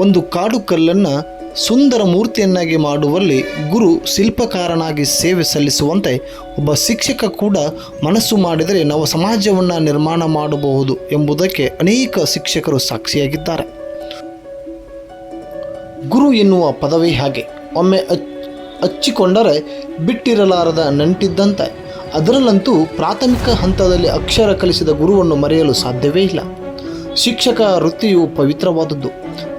ಒಂದು ಕಾಡು ಕಲ್ಲನ್ನು ಸುಂದರ ಮೂರ್ತಿಯನ್ನಾಗಿ ಮಾಡುವಲ್ಲಿ ಗುರು ಶಿಲ್ಪಕಾರನಾಗಿ ಸೇವೆ ಸಲ್ಲಿಸುವಂತೆ ಒಬ್ಬ ಶಿಕ್ಷಕ ಕೂಡ ಮನಸ್ಸು ಮಾಡಿದರೆ ನಾವು ಸಮಾಜವನ್ನು ನಿರ್ಮಾಣ ಮಾಡಬಹುದು ಎಂಬುದಕ್ಕೆ ಅನೇಕ ಶಿಕ್ಷಕರು ಸಾಕ್ಷಿಯಾಗಿದ್ದಾರೆ. ಗುರು ಎನ್ನುವ ಪದವಿ ಹಾಗೆ ಒಮ್ಮೆ ಹಚ್ಚಿಕೊಂಡರೆ ಬಿಟ್ಟಿರಲಾರದ ನಂಟಿದ್ದಂತೆ ಅದರಲ್ಲಂತೂ ಪ್ರಾಥಮಿಕ ಹಂತದಲ್ಲಿ ಅಕ್ಷರ ಕಲಿಸಿದ ಗುರುವನ್ನು ಮರೆಯಲು ಸಾಧ್ಯವೇ ಇಲ್ಲ. ಶಿಕ್ಷಕ ವೃತ್ತಿಯು ಪವಿತ್ರವಾದದ್ದು.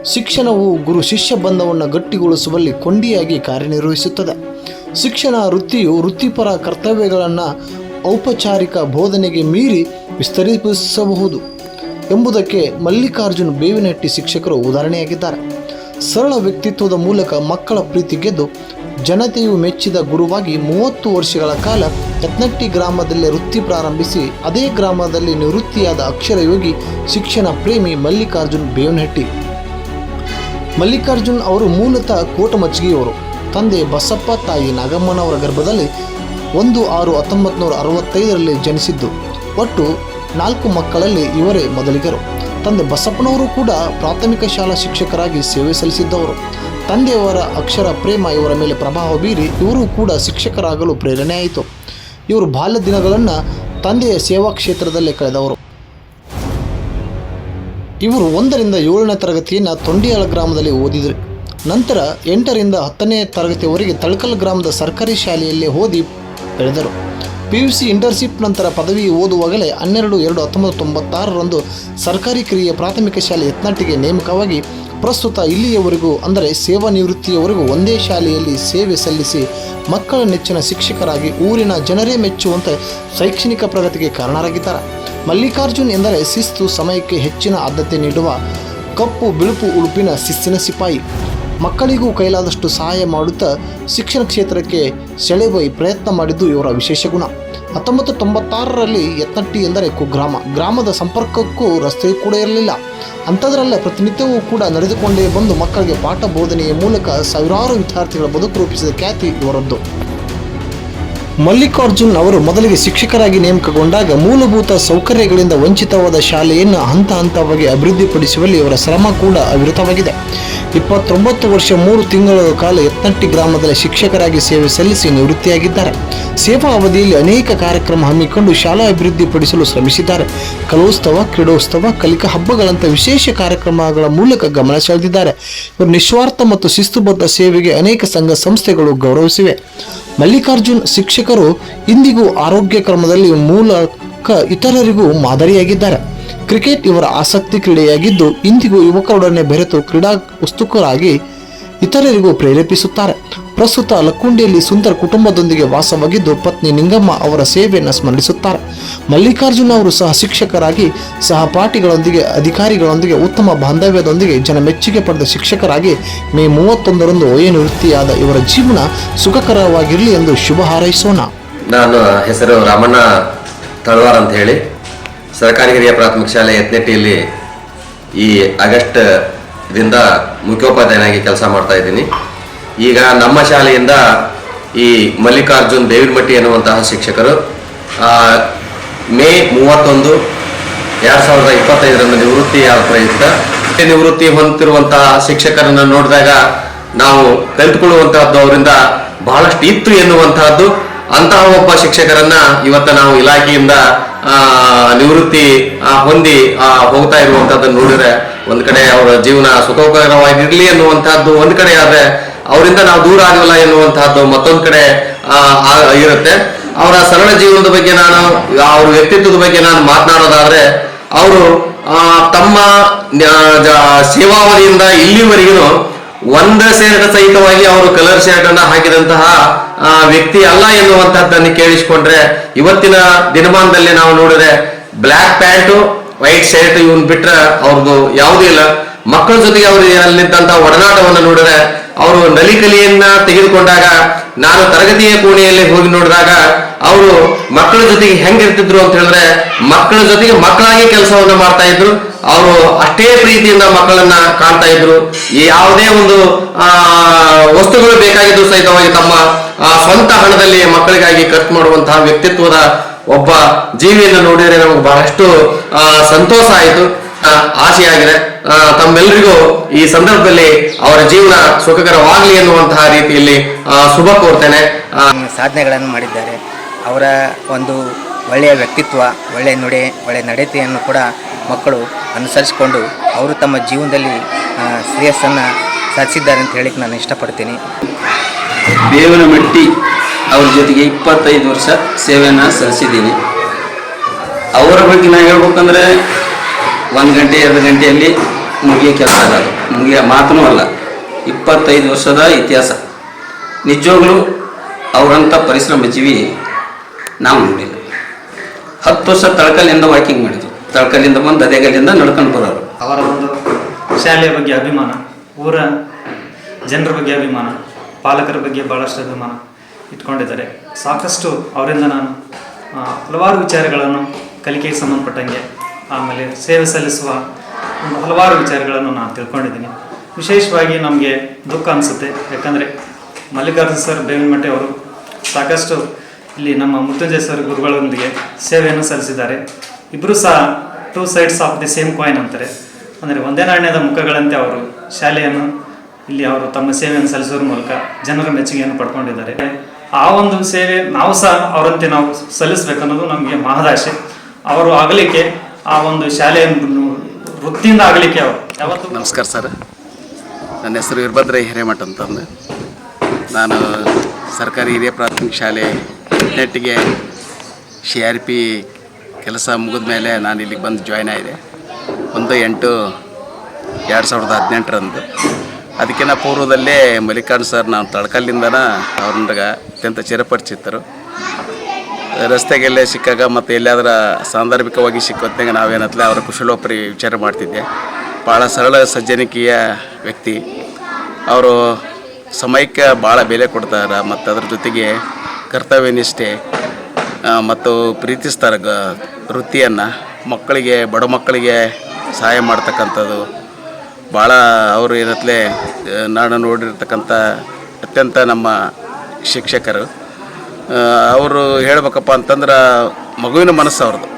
ಶಿಕ್ಷಣವು ಗುರು ಶಿಷ್ಯ ಬಂಧವನ್ನು ಗಟ್ಟಿಗೊಳಿಸುವಲ್ಲಿ ಕೊಂಡಿಯಾಗಿ ಕಾರ್ಯನಿರ್ವಹಿಸುತ್ತದೆ. ಶಿಕ್ಷಣ ವೃತ್ತಿಯು ವೃತ್ತಿಪರ ಕರ್ತವ್ಯಗಳನ್ನು ಔಪಚಾರಿಕ ಬೋಧನೆಗೆ ಮೀರಿ ವಿಸ್ತರಿಸಬಹುದು ಎಂಬುದಕ್ಕೆ ಮಲ್ಲಿಕಾರ್ಜುನ್ ಬೇವಿನಹಟ್ಟಿ ಶಿಕ್ಷಕರು ಉದಾಹರಣೆಯಾಗಿದ್ದಾರೆ. ಸರಳ ವ್ಯಕ್ತಿತ್ವದ ಮೂಲಕ ಮಕ್ಕಳ ಪ್ರೀತಿ ಗೆದ್ದು ಜನತೆಯು ಮೆಚ್ಚಿದ ಗುರುವಾಗಿ ಮೂವತ್ತು ವರ್ಷಗಳ ಕಾಲ ಯತ್ನಟ್ಟಿ ಗ್ರಾಮದಲ್ಲಿ ವೃತ್ತಿ ಪ್ರಾರಂಭಿಸಿ ಅದೇ ಗ್ರಾಮದಲ್ಲಿ ನಿವೃತ್ತಿಯಾದ ಅಕ್ಷರಯೋಗಿ ಶಿಕ್ಷಣ ಪ್ರೇಮಿ ಮಲ್ಲಿಕಾರ್ಜುನ್ ಬೇವನಹಟ್ಟಿ. ಮಲ್ಲಿಕಾರ್ಜುನ್ ಅವರು ಮೂಲತಃ ಕೋಟಮಚ್ಚಿಗೆಯವರು ತಂದೆ ಬಸಪ್ಪ ತಾಯಿ ನಾಗಮ್ಮನವರ ಗರ್ಭದಲ್ಲಿ ಒಂದು ಆರು ಹತ್ತೊಂಬತ್ತು ಅರವತ್ತೈದರಲ್ಲಿ ಜನಿಸಿದ್ದು. ಒಟ್ಟು ನಾಲ್ಕು ಮಕ್ಕಳಲ್ಲಿ ಇವರೇ ಮೊದಲಿಗರು. ತಂದೆ ಬಸಪ್ಪನವರು ಕೂಡ ಪ್ರಾಥಮಿಕ ಶಾಲಾ ಶಿಕ್ಷಕರಾಗಿ ಸೇವೆ ಸಲ್ಲಿಸಿದ್ದವರು. ತಂದೆಯವರ ಅಕ್ಷರ ಪ್ರೇಮ ಇವರ ಮೇಲೆ ಪ್ರಭಾವ ಬೀರಿ ಇವರು ಕೂಡ ಶಿಕ್ಷಕರಾಗಲು ಪ್ರೇರಣೆ ಆಯಿತು. ಇವರು ಬಾಲ್ಯ ದಿನಗಳನ್ನು ತಂದೆಯ ಸೇವಾ ಕ್ಷೇತ್ರದಲ್ಲೇ ಕಳೆದವರು. ಇವರು ಒಂದರಿಂದ ಏಳನೇ ತರಗತಿಯನ್ನು ತೊಂಡಿಯಾಳ ಗ್ರಾಮದಲ್ಲಿ ಓದಿದರು. ನಂತರ ಎಂಟರಿಂದ ಹತ್ತನೇ ತರಗತಿಯವರೆಗೆ ತಳಕಲ್ ಗ್ರಾಮದ ಸರ್ಕಾರಿ ಶಾಲೆಯಲ್ಲಿ ಓದಿ ಬೆಳೆದರು. ಪಿ ಯು ಸಿ ಇಂಟರ್ನ್ಶಿಪ್ ನಂತರ ಪದವಿ ಓದುವಾಗಲೇ ಹನ್ನೆರಡು, ಎರಡು, ಹತ್ತೊಂಬತ್ತು, ತೊಂಬತ್ತಾರರಂದು ಸರ್ಕಾರಿ ಕ್ರಿಯೆ ಪ್ರಾಥಮಿಕ ಶಾಲೆ ಯತ್ನಾಟಿಗೆ ನೇಮಕವಾಗಿ ಪ್ರಸ್ತುತ ಇಲ್ಲಿಯವರೆಗೂ ಅಂದರೆ ಸೇವಾ ನಿವೃತ್ತಿಯವರೆಗೂ ಒಂದೇ ಶಾಲೆಯಲ್ಲಿ ಸೇವೆ ಸಲ್ಲಿಸಿ ಮಕ್ಕಳ ನೆಚ್ಚಿನ ಶಿಕ್ಷಕರಾಗಿ ಊರಿನ ಜನರೇ ಮೆಚ್ಚುವಂತೆ ಶೈಕ್ಷಣಿಕ ಪ್ರಗತಿಗೆ ಕಾರಣರಾಗಿದ್ದಾರೆ. ಮಲ್ಲಿಕಾರ್ಜುನ್ ಎಂದರೆ ಶಿಸ್ತು, ಸಮಯಕ್ಕೆ ಹೆಚ್ಚಿನ ಆದ್ಯತೆ ನೀಡುವ ಕಪ್ಪು, ಬಿಳುಪು, ಉಡುಪಿನ ಶಿಸ್ತಿನ ಸಿಪಾಯಿ. ಮಕ್ಕಳಿಗೂ ಕೈಲಾದಷ್ಟು ಸಹಾಯ ಮಾಡುತ್ತಾ ಶಿಕ್ಷಣ ಕ್ಷೇತ್ರಕ್ಕೆ ಸೆಳೆಯುವ ಪ್ರಯತ್ನ ಮಾಡಿದ್ದು ಇವರ ವಿಶೇಷ ಗುಣ. ಹತ್ತೊಂಬತ್ತು ತೊಂಬತ್ತಾರರಲ್ಲಿ ಯತ್ನಟ್ಟಿ ಎಂದರೆ ಕುಗ್ರಾಮ. ಗ್ರಾಮದ ಸಂಪರ್ಕಕ್ಕೂ ರಸ್ತೆಯೂ ಕೂಡ ಇರಲಿಲ್ಲ. ಅಂಥದ್ರಲ್ಲೇ ಪ್ರತಿನಿತ್ಯವೂ ಕೂಡ ನಡೆದುಕೊಂಡೇ ಬಂದು ಮಕ್ಕಳಿಗೆ ಪಾಠ ಬೋಧನೆಯ ಮೂಲಕ ಸಾವಿರಾರು ವಿದ್ಯಾರ್ಥಿಗಳ ಬದುಕು ರೂಪಿಸಿದ ಖ್ಯಾತಿ ಇವರದ್ದು. ಮಲ್ಲಿಕಾರ್ಜುನ್ ಅವರು ಮೊದಲಿಗೆ ಶಿಕ್ಷಕರಾಗಿ ನೇಮಕಗೊಂಡಾಗ ಮೂಲಭೂತ ಸೌಕರ್ಯಗಳಿಂದ ವಂಚಿತವಾದ ಶಾಲೆಯನ್ನು ಹಂತ ಹಂತವಾಗಿ ಅಭಿವೃದ್ಧಿಪಡಿಸುವಲ್ಲಿ ಇವರ ಶ್ರಮ ಕೂಡ ಅವಿರತವಾಗಿದೆ. ಇಪ್ಪತ್ತೊಂಬತ್ತು ವರ್ಷ ಮೂರು ತಿಂಗಳ ಕಾಲ ಎತ್ತಟ್ಟಿ ಗ್ರಾಮದಲ್ಲಿ ಶಿಕ್ಷಕರಾಗಿ ಸೇವೆ ಸಲ್ಲಿಸಿ ನಿವೃತ್ತಿಯಾಗಿದ್ದಾರೆ. ಸೇವಾ ಅವಧಿಯಲ್ಲಿ ಅನೇಕ ಕಾರ್ಯಕ್ರಮ ಹಮ್ಮಿಕೊಂಡು ಶಾಲಾ ಅಭಿವೃದ್ಧಿಪಡಿಸಲು ಶ್ರಮಿಸಿದ್ದಾರೆ. ಕಲೋತ್ಸವ, ಕ್ರೀಡೋತ್ಸವ, ಕಲಿಕಾ ಹಬ್ಬಗಳಂತಹ ವಿಶೇಷ ಕಾರ್ಯಕ್ರಮಗಳ ಮೂಲಕ ಗಮನ ಸೆಳೆದಿದ್ದಾರೆ. ಇವರು ನಿಸ್ವಾರ್ಥ ಮತ್ತು ಶಿಸ್ತುಬದ್ಧ ಸೇವೆಗೆ ಅನೇಕ ಸಂಘ ಸಂಸ್ಥೆಗಳು ಗೌರವಿಸಿವೆ. ಮಲ್ಲಿಕಾರ್ಜುನ್ ಶಿಕ್ಷಕರು ಇಂದಿಗೂ ಆರೋಗ್ಯ ಕ್ರಮದಲ್ಲಿ ಮೂಲಕ ಇತರರಿಗೂ ಮಾದರಿಯಾಗಿದ್ದಾರೆ. ಕ್ರಿಕೆಟ್ ಇವರ ಆಸಕ್ತಿ ಕ್ರೀಡೆಯಾಗಿದ್ದು, ಇಂದಿಗೂ ಯುವಕರೊಡನೆ ಬೆರೆತು ಕ್ರೀಡಾ ಉತ್ಸುಕರಾಗಿ ಇತರರಿಗೂ ಪ್ರೇರೇಪಿಸುತ್ತಾರೆ. ಪ್ರಸ್ತುತ ಲಕ್ಕುಂಡಿಯಲ್ಲಿ ಸುಂದರ ಕುಟುಂಬದೊಂದಿಗೆ ವಾಸವಾಗಿದ್ದು, ಪತ್ನಿ ನಿಂಗಮ್ಮ ಅವರ ಸೇವೆಯನ್ನು ಸ್ಮರಿಸುತ್ತಾರೆ. ಮಲ್ಲಿಕಾರ್ಜುನ್ ಅವರು ಸಹ ಶಿಕ್ಷಕರಾಗಿ ಸಹಪಾಠಿಗಳೊಂದಿಗೆ ಅಧಿಕಾರಿಗಳೊಂದಿಗೆ, ಉತ್ತಮ ಬಾಂಧವ್ಯದೊಂದಿಗೆ ಜನ ಮೆಚ್ಚುಗೆ ಪಡೆದ ಶಿಕ್ಷಕರಾಗಿ ಮೇ ಮೂವತ್ತೊಂದರಂದು ವಯ ನಿವೃತ್ತಿಯಾದ ಇವರ ಜೀವನ ಸುಖಕರವಾಗಿರಲಿ ಎಂದು ಶುಭ ಹಾರೈಸೋಣ. ನಾನು ಹೆಸರು ರಾಮಣ್ಣ ತಳವಾರ್ ಅಂತ ಹೇಳಿ. ಸರ್ಕಾರಿ ಹಿರಿಯ ಪ್ರಾಥಮಿಕ ಶಾಲೆ ಯತ್ನೆಟ್ಟಿಯಲ್ಲಿ ಈ ಆಗಸ್ಟ್ ದಿಂದ ಮುಖ್ಯೋಪಾಧ್ಯಾಯನಾಗಿ ಕೆಲಸ ಮಾಡ್ತಾ ಇದ್ದೀನಿ. ಈಗ ನಮ್ಮ ಶಾಲೆಯಿಂದ ಈ ಮಲ್ಲಿಕಾರ್ಜುನ್ ದೇವಿಡ್ಮಟ್ಟಿ ಎನ್ನುವಂತಹ ಶಿಕ್ಷಕರು ಮೇ ಮೂವತ್ತೊಂದು ಎರಡು ಸಾವಿರದ ಇಪ್ಪತ್ತೈದರಂದು ನಿವೃತ್ತಿಯಾದ ಪ್ರಯುಕ್ತ. ನಿವೃತ್ತಿ ಹೊಂದಿರುವಂತಹ ಶಿಕ್ಷಕರನ್ನು ನೋಡಿದಾಗ ನಾವು ಕಲಿತುಕೊಳ್ಳುವಂತಹದ್ದು ಅವರಿಂದ ಬಹಳಷ್ಟು ಇತ್ತು ಎನ್ನುವಂತಹದ್ದು ಅಂತಹ ಒಬ್ಬ ಶಿಕ್ಷಕರನ್ನ ಇವತ್ತ ನಾವು ಇಲಾಖೆಯಿಂದ ನಿವೃತ್ತಿ ಹೊಂದಿ ಆ, ಹೋಗ್ತಾ ಇರುವಂತಹದ್ದನ್ನು ನೋಡಿದ್ರೆ ಒಂದ್ ಕಡೆ ಅವರ ಜೀವನ ಸುಖಕರವಾಗಿರ್ಲಿ ಎನ್ನುವಂತಹದ್ದು ಒಂದ್ ಕಡೆ ಆದ್ರೆ ಅವರಿಂದ ನಾವು ದೂರ ಆಗಲ್ಲ ಎನ್ನುವಂತಹದ್ದು ಮತ್ತೊಂದ್ ಕಡೆ ಇರುತ್ತೆ. ಅವರ ಸರಳ ಜೀವನದ ಬಗ್ಗೆ ನಾನು ಅವ್ರ ವ್ಯಕ್ತಿತ್ವದ ಬಗ್ಗೆ ನಾನು ಮಾತನಾಡೋದಾದ್ರೆ ಅವರು ಆ, ತಮ್ಮ ಸೇವಾವಧಿಯಿಂದ ಇಲ್ಲಿವರೆಗೂ ಒಂದ ಶರ್ಟ್ ಸಹಿತವಾಗಿ ಅವರು ಕಲರ್ ಶರ್ಟ್ ಅನ್ನ ಹಾಕಿದಂತಹ ವ್ಯಕ್ತಿ ಅಲ್ಲ ಎನ್ನುವಂತಹದ್ದನ್ನು ಕೇಳಿಸಿಕೊಂಡ್ರೆ ಇವತ್ತಿನ ದಿನಮಾನದಲ್ಲಿ ನಾವು ನೋಡಿದ್ರೆ ಬ್ಲ್ಯಾಕ್ ಪ್ಯಾಂಟು, ವೈಟ್ ಶರ್ಟ್ ಇವನ್ ಬಿಟ್ರೆ ಅವ್ರದ್ದು ಯಾವುದೂ ಇಲ್ಲ. ಮಕ್ಕಳ ಜೊತೆಗೆ ಅವರು ಅಲ್ಲಿದ್ದಂತಹ ಒಡನಾಟವನ್ನು ನೋಡಿದ್ರೆ ಅವರು ನಲಿಕಲಿಯನ್ನ ತೆಗೆದುಕೊಂಡಾಗ ನಾನು ತರಗತಿಯ ಕೋಣೆಯಲ್ಲಿ ಹೋಗಿ ನೋಡಿದಾಗ ಅವರು ಮಕ್ಕಳ ಜೊತೆಗೆ ಹೆಂಗಿರ್ತಿದ್ರು ಅಂತ ಹೇಳಿದ್ರೆ ಮಕ್ಕಳ ಜೊತೆಗೆ ಮಕ್ಕಳಾಗಿ ಕೆಲಸವನ್ನು ಮಾಡ್ತಾ ಇದ್ರು. ಅವರು ಅಷ್ಟೇ ಪ್ರೀತಿಯಿಂದ ಮಕ್ಕಳನ್ನ ಕಾಣ್ತಾ ಇದ್ರು. ಯಾವುದೇ ಒಂದು ವಸ್ತುಗಳು ಬೇಕಾಗಿದ್ದು ಸಹಿತವಾಗಿ ತಮ್ಮ ಸ್ವಂತ ಹಣದಲ್ಲಿ ಮಕ್ಕಳಿಗಾಗಿ ಖರ್ಚು ಮಾಡುವಂತಹ ವ್ಯಕ್ತಿತ್ವದ ಒಬ್ಬ ಜೀವಿಯನ್ನು ನೋಡಿದರೆ ನಮಗೆ ಬಹಳಷ್ಟು ಸಂತೋಷ ಆಯಿತು ಆಸೆಯಾಗಿದೆ. ತಮ್ಮೆಲ್ಲರಿಗೂ ಈ ಸಂದರ್ಭದಲ್ಲಿ ಅವರ ಜೀವನ ಸುಖಕರವಾಗಲಿ ಎನ್ನುವಂತಹ ರೀತಿಯಲ್ಲಿ ಶುಭ ಕೋರ್ತೇನೆ. ಸಾಧನೆಗಳನ್ನು ಮಾಡಿದ್ದಾರೆ. ಅವರ ಒಂದು ಒಳ್ಳೆಯ ವ್ಯಕ್ತಿತ್ವ ಒಳ್ಳೆಯ ನುಡಿ ಒಳ್ಳೆಯ ನಡತೆಯನ್ನು ಕೂಡ ಮಕ್ಕಳು ಅನುಸರಿಸಿಕೊಂಡು ಅವರು ತಮ್ಮ ಜೀವನದಲ್ಲಿ ಶ್ರೇಯಸ್ಸನ್ನು ಸಾಧಿಸಿದ್ದಾರೆ ಅಂತ ಹೇಳಿಕ್ಕೆ ನಾನು ಇಷ್ಟಪಡ್ತೀನಿ. ಬೇವನಮಟ್ಟಿ ಅವ್ರ ಜೊತೆಗೆ ಇಪ್ಪತ್ತೈದು ವರ್ಷ ಸೇವೆಯನ್ನು ಸಲ್ಲಿಸಿದ್ದೀನಿ. ಅವರ ಬಗ್ಗೆ ನಾನು ಹೇಳ್ಬೇಕಂದ್ರೆ ಒಂದು ಗಂಟೆ, ಎರಡು ಗಂಟೆಯಲ್ಲಿ ಮುಗಿಯೋ ಕೆಲಸ ಅಲ್ಲ ಮುಗಿಯ ಮಾತನೂ ಅಲ್ಲ, ಇಪ್ಪತ್ತೈದು ವರ್ಷದ ಇತಿಹಾಸ. ನಿಜವಾಗ್ಲೂ ಅವರಂಥ ಪರಿಶ್ರಮ ಜೀವಿ ನಾವು ನೋಡಿಲ್ಲ. ಹತ್ತು ವರ್ಷ ತಳಕಲ್ಲಿಂದ ವಾಕಿಂಗ್ ಮಾಡಿದ್ರು. ತಳಕಲ್ಲಿಂದ ಬಂದು ಅದೇಗಲ್ಲಿಂದ ನಡ್ಕೊಂಡು ಬರೋರು. ಅವರ ಒಂದು ಶಾಲೆಯ ಬಗ್ಗೆ ಅಭಿಮಾನ, ಊರ ಜನರ ಬಗ್ಗೆ ಅಭಿಮಾನ, ಪಾಲಕರ ಬಗ್ಗೆ ಭಾಳಷ್ಟು ಅಭಿಮಾನ ಇಟ್ಕೊಂಡಿದ್ದಾರೆ. ಸಾಕಷ್ಟು ಅವರಿಂದ ನಾನು ಹಲವಾರು ವಿಚಾರಗಳನ್ನು ಕಲಿಕೆಗೆ ಸಂಬಂಧಪಟ್ಟಂಗೆ, ಆಮೇಲೆ ಸೇವೆ ಸಲ್ಲಿಸುವ ಒಂದು ಹಲವಾರು ವಿಚಾರಗಳನ್ನು ನಾನು ತಿಳ್ಕೊಂಡಿದ್ದೀನಿ. ವಿಶೇಷವಾಗಿ ನಮಗೆ ದುಃಖ ಅನಿಸುತ್ತೆ. ಯಾಕಂದರೆ ಮಲ್ಲಿಕಾರ್ಜುನ ಸರ್ ಬೇವಿನಮಟ್ಟೆ ಅವರು ಸಾಕಷ್ಟು ಇಲ್ಲಿ ನಮ್ಮ ಮೃತ್ಯುಂಜಯ ಸರ್ ಗುರುಗಳೊಂದಿಗೆ ಸೇವೆಯನ್ನು ಸಲ್ಲಿಸಿದ್ದಾರೆ. ಇಬ್ಬರು ಸಹ two sides of the same coin ಅಂತಾರೆ. ಅಂದರೆ ಒಂದೇ ನಾಣ್ಯದ ಮುಖಗಳಂತೆ ಅವರು ಶಾಲೆಯನ್ನು, ಇಲ್ಲಿ ಅವರು ತಮ್ಮ ಸೇವೆಯನ್ನು ಸಲ್ಲಿಸೋದ್ರ ಮೂಲಕ ಜನರ ಮೆಚ್ಚುಗೆಯನ್ನು ಪಡ್ಕೊಂಡಿದ್ದಾರೆ. ಆ ಒಂದು ಸೇವೆ ನಾವು ಸಹ ಅವರಂತೆ ನಾವು ಸಲ್ಲಿಸಬೇಕನ್ನೋದು ನಮಗೆ ಮಹದಾಶೆ. ಅವರು ಆಗಲಿಕ್ಕೆ ಆ ಒಂದು ಶಾಲೆಯನ್ನು ವೃತ್ತಿಯಿಂದ ಆಗಲಿಕ್ಕೆ ಅವರು. ಯಾವತ್ತು? ನಮಸ್ಕಾರ ಸರ್. ನನ್ನ ಹೆಸರು ವೀರಭದ್ರ ಹಿರೇಮಠ ಅಂತಂದು. ನಾನು ಸರ್ಕಾರಿ ಹಿರಿಯ ಪ್ರಾಥಮಿಕ ಶಾಲೆ ನೆಟ್ಟಿಗೆ ಸಿ ಆರ್ ಪಿ ಕೆಲಸ ಮುಗಿದ ಮೇಲೆ ನಾನು ಇಲ್ಲಿಗೆ ಬಂದು ಜಾಯ್ನ್ ಆಗಿದೆ ಒಂದು ಎಂಟು ಎರಡು ಸಾವಿರದ ಹದಿನೆಂಟರಂದು. ಅದಕ್ಕಿಂತ ಪೂರ್ವದಲ್ಲೇ ಮಲ್ಲಿಕಾರ್ಜುನ್ ಸರ್ ನಾವು ತಳಕಲ್ಲಿಂದನ ಅವ್ರನ್ನ ಅತ್ಯಂತ ಚಿರಪರಿಚಿತರು. ರಸ್ತೆಗೆಲ್ಲೇ ಸಿಕ್ಕಾಗ ಮತ್ತು ಎಲ್ಲಾದರೂ ಸಾಂದರ್ಭಿಕವಾಗಿ ಸಿಕ್ಕೋತ್ನಾಗ ನಾವೇನತ್ಲೆ ಅವರ ಕುಶಲೋಪರಿ ವಿಚಾರ ಮಾಡ್ತಿದ್ದೆ. ಭಾಳ ಸರಳ ಸಜ್ಜನಿಕೆಯ ವ್ಯಕ್ತಿ. ಅವರು ಸಮಯಕ್ಕೆ ಭಾಳ ಬೆಲೆ ಕೊಡ್ತಾರೆ ಮತ್ತು ಅದ್ರ ಜೊತೆಗೆ ಕರ್ತವ್ಯ ನಿಷ್ಠೆ ಆ, ಮತ್ತು ಪ್ರೀತಿಸ್ತಾರೆ ಗ ವೃತ್ತಿಯನ್ನು ಮಕ್ಕಳಿಗೆ, ಬಡ ಮಕ್ಕಳಿಗೆ ಸಹಾಯ ಮಾಡ್ತಕ್ಕಂಥದ್ದು. ಭಾಳ ಅವರು ಏನತ್ಲೆ ನಾನು ನೋಡಿರ್ತಕ್ಕಂಥ ಅತ್ಯಂತ ನಮ್ಮ ಶಿಕ್ಷಕರು. ಅವರು ಹೇಳ್ಬೇಕಪ್ಪ ಅಂತಂದ್ರೆ ಮಗುವಿನ ಮನಸ್ಸು ಅವ್ರದ್ದು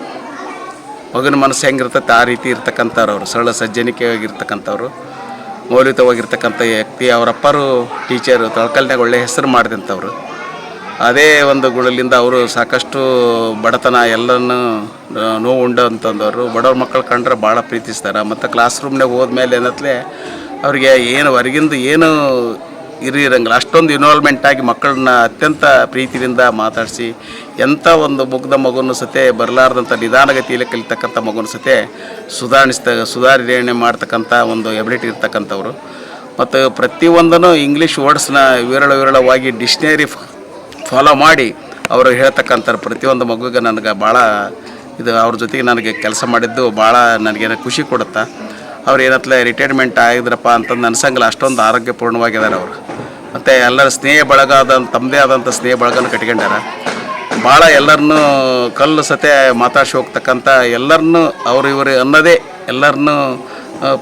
ಮಗುವಿನ ಮನಸ್ಸು ಹೆಂಗಿರ್ತೈತೆ, ಆ ರೀತಿ ಇರ್ತಕ್ಕಂಥವ್ರು ಅವರು. ಸರಳ ಸಜ್ಜನಿಕೆಯಾಗಿರ್ತಕ್ಕಂಥವ್ರು. ಮೌಲ್ಯುತವಾಗಿರ್ತಕ್ಕಂಥ ವ್ಯಕ್ತಿ, ಅವರಪ್ಪರು ಟೀಚರು ತಳಕಲ್ನಾಗ ಒಳ್ಳೆಯ ಹೆಸರು ಮಾಡಿದಂಥವ್ರು. ಅದೇ ಒಂದು ಗುಣಲಿಂದ ಅವರು ಸಾಕಷ್ಟು ಬಡತನ ಎಲ್ಲನೂ ನೋವು ನೋವು ಉಂಡಂತಂದವರು ಬಡವ್ರ ಮಕ್ಕಳು ಕಂಡ್ರೆ ಭಾಳ ಪ್ರೀತಿಸ್ತಾರೆ. ಮತ್ತು ಕ್ಲಾಸ್ ರೂಮ್ನಾಗ ಹೋದ್ಮೇಲೆ ಏನತ್ಲೆ, ಅವ್ರಿಗೆ ಏನು, ಹೊರಗಿಂದ ಏನು ಇರಿ ಇರಂಗಿಲ್ಲ ಅಷ್ಟೊಂದು ಇನ್ವಾಲ್ವ್ಮೆಂಟ್ ಆಗಿ ಮಕ್ಕಳನ್ನ ಅತ್ಯಂತ ಪ್ರೀತಿಯಿಂದ ಮಾತಾಡಿಸಿ ಎಂಥ ಒಂದು ಮುಗ್ಧ ಮಗುನ ಸತೆ ಬರಲಾರ್ದಂಥ ನಿಧಾನಗತಿಯಲ್ಲಿ ಕಲಿತಕ್ಕಂಥ ಮಗುನ ಸತೆ ಸುಧಾರಿಸ್ತ, ಸುಧಾರಣೆ ಮಾಡ್ತಕ್ಕಂಥ ಒಂದು ಎಬಿಲಿಟಿ ಇರ್ತಕ್ಕಂಥವ್ರು. ಮತ್ತು ಪ್ರತಿಯೊಂದನ್ನು ಇಂಗ್ಲೀಷ್ ವರ್ಡ್ಸ್ನ ವಿರಳ ವಿರಳವಾಗಿ ಡಿಕ್ಷ್ನರಿ ಫಾಲೋ ಮಾಡಿ ಅವರು ಹೇಳ್ತಕ್ಕಂಥ ಪ್ರತಿಯೊಂದು ಮಗುವಿಗೆ ನನಗೆ ಭಾಳ ಇದು, ಅವ್ರ ಜೊತೆಗೆ ನನಗೆ ಕೆಲಸ ಮಾಡಿದ್ದು ಭಾಳ ನನಗೇನೋ ಖುಷಿ ಕೊಡುತ್ತೆ. ಅವ್ರು ಏನತ್ಲೆ, ರಿಟೈರ್ಮೆಂಟ್ ಆಗಿದ್ರಪ್ಪ ಅಂತಂದು ಅನ್ಸಂಗಿಲ್ಲ, ಅಷ್ಟೊಂದು ಆರೋಗ್ಯಪೂರ್ಣವಾಗಿದ್ದಾರೆ ಅವರು. ಮತ್ತು ಎಲ್ಲರ ಸ್ನೇಹ ಬಳಗ ಆದಂಥ ತಮ್ಮದೇ ಆದಂಥ ಸ್ನೇಹ ಬಳಗನ ಕಟ್ಕೊಂಡಾರ. ಭಾಳ ಎಲ್ಲರನ್ನೂ ಕಲ್ಲು ಸತೆ ಮಾತಾಡ್ಸಿ ಹೋಗ್ತಕ್ಕಂಥ, ಎಲ್ಲರನ್ನೂ ಅವರು ಇವರು ಅನ್ನೋದೇ ಎಲ್ಲರನ್ನೂ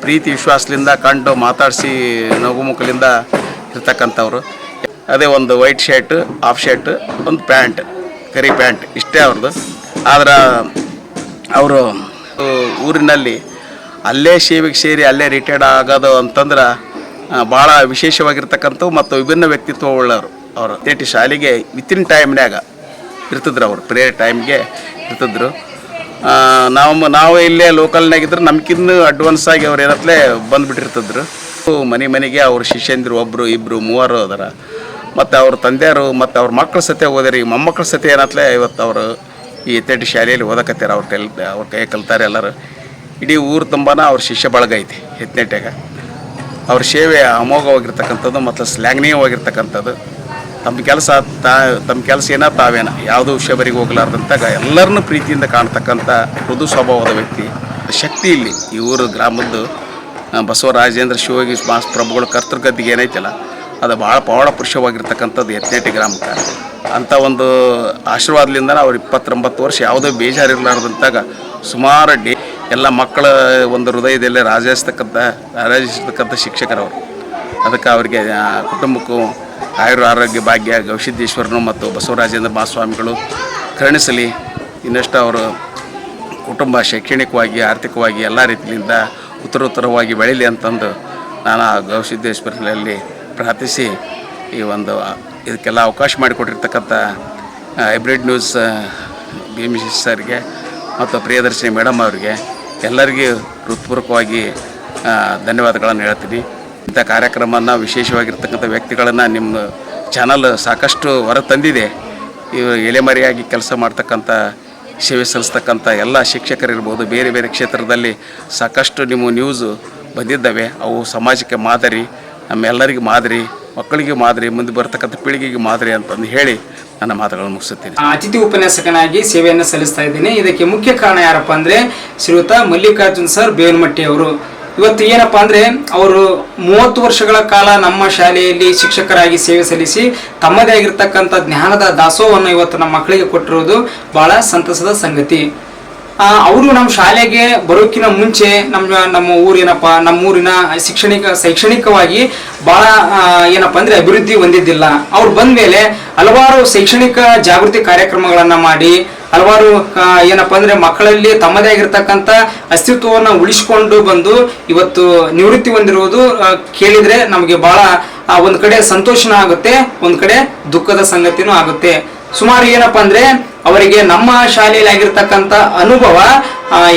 ಪ್ರೀತಿ ವಿಶ್ವಾಸದಿಂದ ಕಂಡು ಮಾತಾಡಿಸಿ ನಗುಮುಖಲಿಂದ ಇರ್ತಕ್ಕಂಥವ್ರು. ಅದೇ ಒಂದು ವೈಟ್ ಶರ್ಟ್ ಹಾಫ್ ಶರ್ಟ್ ಒಂದು ಪ್ಯಾಂಟ್ ಕರಿ ಪ್ಯಾಂಟ್ ಇಷ್ಟೇ ಅವ್ರದ್ದು ಆದ್ರೆ ಅವರು ಊರಿನಲ್ಲಿ ಅಲ್ಲೇ ಸೇವೆಗೆ ಸೇರಿ ಅಲ್ಲೇ ರಿಟೈರ್ಡ್ ಆಗೋದು ಅಂತಂದ್ರೆ ಭಾಳ ವಿಶೇಷವಾಗಿರ್ತಕ್ಕಂಥವು ಮತ್ತು ವಿಭಿನ್ನ ವ್ಯಕ್ತಿತ್ವ ಉಳ್ಳವರು ಅವರು. ತೇಟಿ ಶಾಲೆಗೆ ವಿತಿನ್ ಟೈಮ್ನ್ಯಾಗ ಇರ್ತಿದ್ರು ಅವರು ಪ್ರೇಯರ್ ಟೈಮ್ಗೆ ಇರ್ತಿದ್ರು. ನಾವು ನಾವು ಇಲ್ಲೇ ಲೋಕಲ್ನಾಗಿದ್ರೆ ನಮ್ಗಿನ್ನೂ ಅಡ್ವಾನ್ಸ್ ಆಗಿ ಅವ್ರು ಬಂದ್ಬಿಟ್ಟಿರ್ತಿದ್ರು ಬಂದುಬಿಟ್ಟಿರ್ತಿದ್ರು. ಮನೆ ಮನೆಗೆ ಅವ್ರ ಶಿಷ್ಯಂದಿರು ಒಬ್ಬರು ಇಬ್ಬರು ಮೂವರು ಅದಾರ. ಮತ್ತು ಅವ್ರ ತಂದೆಯರು ಮತ್ತು ಅವ್ರ ಮಕ್ಕಳ ಸತೆ ಓದಿರಿ, ಮೊಮ್ಮಕ್ಕಳ ಸತೆ ಏನತ್ಲೆ ಇವತ್ತು ಅವರು ಈ ಎತ್ತೆಟ್ಟಿ ಶಾಲೆಯಲ್ಲಿ ಓದಕತ್ತಾರೆ ಅವ್ರ ಕೈಲಿ ಅವ್ರ ಕೈ ಕಲ್ತಾರೆ ಎಲ್ಲರೂ. ಇಡೀ ಊರು ತುಂಬಾನ ಅವ್ರ ಶಿಷ್ಯ ಬಳಗ ಐತಿ ಎತ್ನೆಟ್ಟಾಗ ಅವ್ರ ಸೇವೆ ಅಮೋಘವಾಗಿರ್ತಕ್ಕಂಥದ್ದು ಮತ್ತು ಶ್ಲಾಘನೀಯವಾಗಿರ್ತಕ್ಕಂಥದ್ದು. ತಮ್ಮ ಕೆಲಸ ತಾ ತಮ್ಮ ಕೆಲಸ ಏನ ತಾವೇನ, ಯಾವುದೋ ಶಬರಿಗೆ ಹೋಗಲಾರ್ದಂತಾಗ ಎಲ್ಲರನ್ನೂ ಪ್ರೀತಿಯಿಂದ ಕಾಣ್ತಕ್ಕಂಥ ಮೃದು ಸ್ವಭಾವದ ವ್ಯಕ್ತಿ. ಶಕ್ತಿ ಇಲ್ಲಿ, ಈ ಊರು ಗ್ರಾಮದ್ದು ಬಸವರಾಜೇಂದ್ರ ಶಿವಗಿ ಮಾಸ್ ಪ್ರಭುಗಳ ಕರ್ತೃಗದ್ದಿಗೆ ಏನೈತಲ್ಲ ಅದು ಭಾಳ ಪವಾಡ ಪುರುಷವಾಗಿರ್ತಕ್ಕಂಥದ್ದು ಯತ್ನೇಟಿ ಗ್ರಾಮಕ್ಕೆ ಅಂಥ ಒಂದು ಆಶೀರ್ವಾದದಿಂದ ಅವ್ರು ಇಪ್ಪತ್ತೊಂಬತ್ತು ವರ್ಷ ಯಾವುದೇ ಬೇಜಾರಿರಲಾರ್ದಂತಾಗ ಸುಮಾರು ಡೇ ಎಲ್ಲ ಮಕ್ಕಳ ಒಂದು ಹೃದಯದಲ್ಲೇ ರಾಜಿಸ್ತಕ್ಕಂಥ ರಾಜಿಸ್ತಕ್ಕಂಥ ಶಿಕ್ಷಕರವರು. ಅದಕ್ಕೆ ಅವರಿಗೆ ಕುಟುಂಬಕ್ಕೂ ಆಯುರ್ ಆರೋಗ್ಯ ಭಾಗ್ಯ, ಗವಿಸಿದ್ದೇಶ್ವರನು ಮತ್ತು ಬಸವರಾಜೇಂದ್ರ ಮಹಾಸ್ವಾಮಿಗಳು ಕರುಣಿಸಲಿ. ಇನ್ನಷ್ಟು ಅವರು ಕುಟುಂಬ ಶೈಕ್ಷಣಿಕವಾಗಿ, ಆರ್ಥಿಕವಾಗಿ ಎಲ್ಲ ರೀತಿಯಿಂದ ಉತ್ತರೋತ್ತರವಾಗಿ ಬೆಳೀಲಿ ಅಂತಂದು ನಾನು ಆ ಗವಿಸಿದ್ದೇಶ್ವರಲ್ಲಿ ಪ್ರಾರ್ಥಿಸಿ ಈ ಒಂದು ಇದಕ್ಕೆಲ್ಲ ಅವಕಾಶ ಮಾಡಿಕೊಟ್ಟಿರ್ತಕ್ಕಂಥ ಹೈಬ್ರಿಡ್ ನ್ಯೂಸ್ ಭೀಮ್ ಸರ್ಗೆ ಮತ್ತು ಪ್ರಿಯದರ್ಶಿನಿ ಮೇಡಮ್ ಅವರಿಗೆ ಎಲ್ಲರಿಗೂ ಹೃತ್ಪೂರ್ವಕವಾಗಿ ಧನ್ಯವಾದಗಳನ್ನು ಹೇಳ್ತೀನಿ. ಇಂಥ ಕಾರ್ಯಕ್ರಮನ ವಿಶೇಷವಾಗಿರ್ತಕ್ಕಂಥ ವ್ಯಕ್ತಿಗಳನ್ನು ನಿಮ್ಮ ಚಾನಲ್ ಸಾಕಷ್ಟು ಹೊರ ತಂದಿದೆ. ಇವರು ಎಲೆಮರೆಯಾಗಿ ಕೆಲಸ ಮಾಡ್ತಕ್ಕಂಥ, ಸೇವೆ ಸಲ್ಲಿಸ್ತಕ್ಕಂಥ ಎಲ್ಲ ಶಿಕ್ಷಕರಿರ್ಬೋದು, ಬೇರೆ ಬೇರೆ ಕ್ಷೇತ್ರದಲ್ಲಿ ಸಾಕಷ್ಟು ನಿಮ್ಮ ನ್ಯೂಸು ಬಂದಿದ್ದಾವೆ. ಅವು ಸಮಾಜಕ್ಕೆ ಮಾದರಿ. ನಮ್ಮೆಲ್ಲರಿಗೂ ಮಾದರಿ, ಮಕ್ಕಳಿಗೆ ಮಾದರಿ, ಮುಂದೆ ಬರ್ತಕ್ಕಂಥ ಪೀಳಿಗೆಗೆ ಮಾದರಿ ಅಂತಂದು ಹೇಳಿ ನನ್ನ ಮಾತುಗಳನ್ನು ಮುಗಿಸುತ್ತೇನೆ. ಅತಿಥಿ ಉಪನ್ಯಾಸಕನಾಗಿ ಸೇವೆಯನ್ನು ಸಲ್ಲಿಸ್ತಾ ಇದ್ದೀನಿ. ಇದಕ್ಕೆ ಮುಖ್ಯ ಕಾರಣ ಯಾರಪ್ಪ ಅಂದರೆ ಶ್ರೀಯುತ ಮಲ್ಲಿಕಾರ್ಜುನ್ ಸರ್ ಬೇವನಮಟ್ಟಿ ಅವರು. ಇವತ್ತು ಏನಪ್ಪ ಅಂದರೆ ಅವರು ಮೂವತ್ತು ವರ್ಷಗಳ ಕಾಲ ನಮ್ಮ ಶಾಲೆಯಲ್ಲಿ ಶಿಕ್ಷಕರಾಗಿ ಸೇವೆ ಸಲ್ಲಿಸಿ ತಮ್ಮದೇ ಆಗಿರ್ತಕ್ಕಂಥ ಜ್ಞಾನದ ದಾಸೋಹವನ್ನು ಇವತ್ತು ನಮ್ಮ ಮಕ್ಕಳಿಗೆ ಕೊಟ್ಟಿರೋದು ಬಹಳ ಸಂತಸದ ಸಂಗತಿ. ಅವರು ನಮ್ಮ ಶಾಲೆಗೆ ಬರೋಕ್ಕಿಂತ ಮುಂಚೆ ನಮ್ಮ ನಮ್ಮ ಊರೇನಪ್ಪ ನಮ್ಮ ಊರಿನ ಶಿಕ್ಷಣಿಕ ಶೈಕ್ಷಣಿಕವಾಗಿ ಆ, ಏನಪ್ಪ ಅಂದ್ರೆ ಅಭಿವೃದ್ಧಿ ಹೊಂದಿದ್ದಿಲ್ಲ. ಅವ್ರು ಬಂದ ಮೇಲೆ ಹಲವಾರು ಶೈಕ್ಷಣಿಕ ಜಾಗೃತಿ ಕಾರ್ಯಕ್ರಮಗಳನ್ನು ಮಾಡಿ ಹಲವಾರು ಏನಪ್ಪ ಅಂದರೆ ಮಕ್ಕಳಲ್ಲಿ ತಮ್ಮದೇ ಆಗಿರ್ತಕ್ಕಂಥ ಅಸ್ತಿತ್ವವನ್ನು ಉಳಿಸಿಕೊಂಡು ಬಂದು ಇವತ್ತು ನಿವೃತ್ತಿ ಹೊಂದಿರುವುದು ಕೇಳಿದರೆ ನಮಗೆ ಒಂದು ಒಂದ್ ಕಡೆ ಸಂತೋಷನೂ ಆಗುತ್ತೆ ಒಂದು ಕಡೆ ದುಃಖದ ಸಂಗತಿನೂ ಆಗುತ್ತೆ. ಸುಮಾರು ಏನಪ್ಪ ಅಂದ್ರೆ ಅವರಿಗೆ ನಮ್ಮ ಶಾಲೆಯಲ್ಲಿ ಆಗಿರ್ತಕ್ಕಂಥ ಅನುಭವ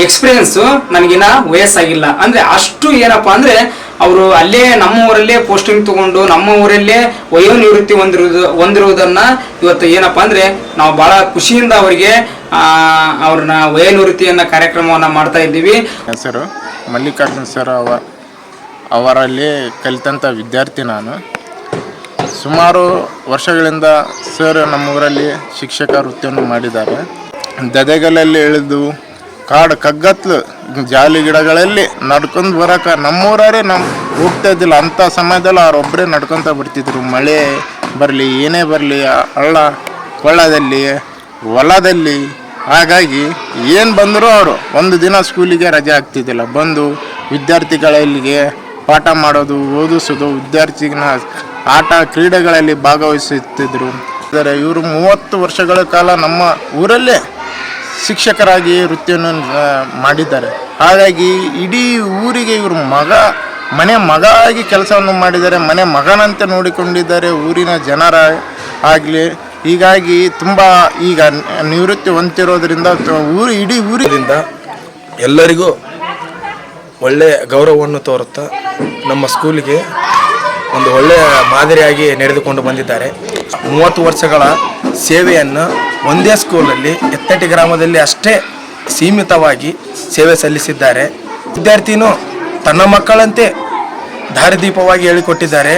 ಎಕ್ಸ್ಪೀರಿಯನ್ಸ್ ನನಗಿನ ವಯಸ್ಸಾಗಿಲ್ಲ. ಅಂದ್ರೆ ಅಷ್ಟು ಏನಪ್ಪಾ ಅಂದ್ರೆ ಅವರು ಅಲ್ಲೇ ನಮ್ಮ ಊರಲ್ಲೇ ಪೋಸ್ಟಿಂಗ್ ತಗೊಂಡು ನಮ್ಮ ಊರಲ್ಲೇ ವಯೋನಿವೃತ್ತಿ ಹೊಂದಿರುವುದು, ಹೊಂದಿರುವುದನ್ನು ಇವತ್ತು ಏನಪ್ಪಾ ಅಂದ್ರೆ ನಾವು ಬಹಳ ಖುಷಿಯಿಂದ ಅವರಿಗೆ ಅವ್ರನ್ನ ವಯೋನಿವೃತ್ತಿಯನ್ನ ಕಾರ್ಯಕ್ರಮವನ್ನ ಮಾಡ್ತಾ ಇದ್ದೀವಿ. ಹೆಸರು ಮಲ್ಲಿಕಾರ್ಜುನ್ ಸರ್ ಅವ, ಅವರಲ್ಲಿ ಕಲಿತಂಥ ವಿದ್ಯಾರ್ಥಿ ನಾನು. ಸುಮಾರು ವರ್ಷಗಳಿಂದ ಸರ್ ನಮ್ಮೂರಲ್ಲಿ ಶಿಕ್ಷಕ ವೃತ್ತಿಯನ್ನು ಮಾಡಿದ್ದಾರೆ. ದದೆಗಲಲ್ಲಿ ಇಳಿದು ಕಾಡು ಕಗ್ಗತ್ಲು ಜಾಲಿ ಗಿಡಗಳಲ್ಲಿ ನಡ್ಕೊಂಡು ಬರೋಕೆ ನಮ್ಮೂರವರೇ ನಮ್ಮ ಹೋಗ್ತಾ ಇದ್ದಿಲ್ಲ. ಅಂಥ ಸಮಯದಲ್ಲಿ ಅವರೊಬ್ಬರೇ ನಡ್ಕೊತ ಬರ್ತಿದ್ರು. ಮಳೆ ಬರಲಿ, ಏನೇ ಬರಲಿ, ಹಳ್ಳ ಕೊಳ್ಳದಲ್ಲಿ, ಹೊಲದಲ್ಲಿ. ಹಾಗಾಗಿ ಏನು ಬಂದರೂ ಅವರು ಒಂದು ದಿನ ಸ್ಕೂಲಿಗೆ ರಜೆ ಆಗ್ತಿದ್ದಿಲ್ಲ ಬಂದು ವಿದ್ಯಾರ್ಥಿಗಳಲ್ಲಿಗೆ ಪಾಠ ಮಾಡೋದು, ಓದಿಸೋದು ವಿದ್ಯಾರ್ಥಿಗಳ ಆಟ ಕ್ರೀಡೆಗಳಲ್ಲಿ ಭಾಗವಹಿಸುತ್ತಿದ್ದರು. ಆದರೆ ಇವರು ಮೂವತ್ತು ವರ್ಷಗಳ ಕಾಲ ನಮ್ಮ ಊರಲ್ಲೇ ಶಿಕ್ಷಕರಾಗಿ ವೃತ್ತಿಯನ್ನು ಮಾಡಿದ್ದಾರೆ. ಹಾಗಾಗಿ ಇಡೀ ಊರಿಗೆ ಇವರು ಮಗ, ಮನೆ ಮಗ ಆಗಿ ಕೆಲಸವನ್ನು ಮಾಡಿದ್ದಾರೆ, ಮನೆ ಮಗನಂತೆ ನೋಡಿಕೊಂಡಿದ್ದಾರೆ ಊರಿನ ಜನರ ಆಗಲಿ. ಹೀಗಾಗಿ ತುಂಬ ಈಗ ನಿವೃತ್ತಿ ಹೊಂದಿರೋದ್ರಿಂದ ಊರು, ಇಡೀ ಊರಿಂದ ಎಲ್ಲರಿಗೂ ಒಳ್ಳೆಯ ಗೌರವವನ್ನು ತೋರುತ್ತಾ ನಮ್ಮ ಸ್ಕೂಲಿಗೆ ಒಂದು ಒಳ್ಳೆಯ ಮಾದರಿಯಾಗಿ ನಡೆದುಕೊಂಡು ಬಂದಿದ್ದಾರೆ. ಮೂವತ್ತು ವರ್ಷಗಳ ಸೇವೆಯನ್ನು ಒಂದೇ ಸ್ಕೂಲಲ್ಲಿ, ಎತ್ತಟಿ ಗ್ರಾಮದಲ್ಲಿ ಅಷ್ಟೇ ಸೀಮಿತವಾಗಿ ಸೇವೆ ಸಲ್ಲಿಸಿದ್ದಾರೆ. ವಿದ್ಯಾರ್ಥಿನೂ ತನ್ನ ಮಕ್ಕಳಂತೆ ದಾರಿದೀಪವಾಗಿ ಹೇಳಿಕೊಟ್ಟಿದ್ದಾರೆ.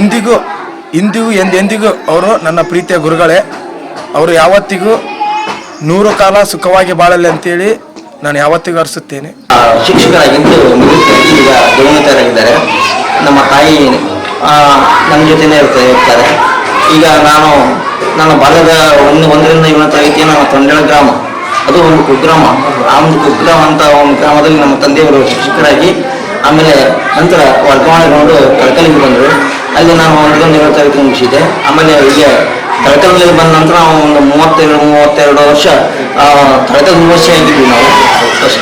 ಇಂದಿಗೂ ಇಂದಿಗೂ ಎಂದೆಂದಿಗೂ ಅವರು ನನ್ನ ಪ್ರೀತಿಯ ಗುರುಗಳೇ. ಅವರು ಯಾವತ್ತಿಗೂ ನೂರು ಕಾಲ ಸುಖವಾಗಿ ಬಾಳಲಿ ಅಂತೇಳಿ ನಾನು ಯಾವತ್ತಿಗೂ ಅರಿಸುತ್ತೇನೆ. ಶಿಕ್ಷಕರಾಗಿದ್ದು ಈಗ ನಮ್ಮ ತಾಯಿ ನಮ್ಮ ಜೊತೆನೇ ಇರ್ತಾರೆ ಇರ್ತಾರೆ. ಈಗ ನಾನು ನನ್ನ ಬಾಲ್ಯದ ಒಂದು, ಒಂದರಿಂದ ಇವನ ತರಗತಿಯ ನಮ್ಮ ತೊಂಡೆಳ ಗ್ರಾಮ. ಅದು ಒಂದು ಕುಗ್ರಾಮ. ಆ ಒಂದು ಕುಗ್ರಾಮ ಅಂತ ಒಂದು ಗ್ರಾಮದಲ್ಲಿ ನಮ್ಮ ತಂದೆಯವರು ಶಿಕ್ಷಕರಾಗಿ, ಆಮೇಲೆ ನಂತರ ವರ್ಗಾವಣೆಗೊಂಡು ಕಳಕಲಿಗೆ ಬಂದರು. ಅಲ್ಲಿ ನಾನು ಒಂದರಿಂದ ಏಳು ತರಗತಿ ಮುಗಿಸಿದೆ ಆಮೇಲೆ ಈಗ ತಳಕಲ್ನಲ್ಲಿ ಬಂದ ನಂತರ ಒಂದು ಮೂವತ್ತೆರಡು ಮೂವತ್ತೆರಡು ವರ್ಷ ತಳಕಲ್ ನಿವಾಸಿ ಆಗಿದ್ವಿ ನಾವು.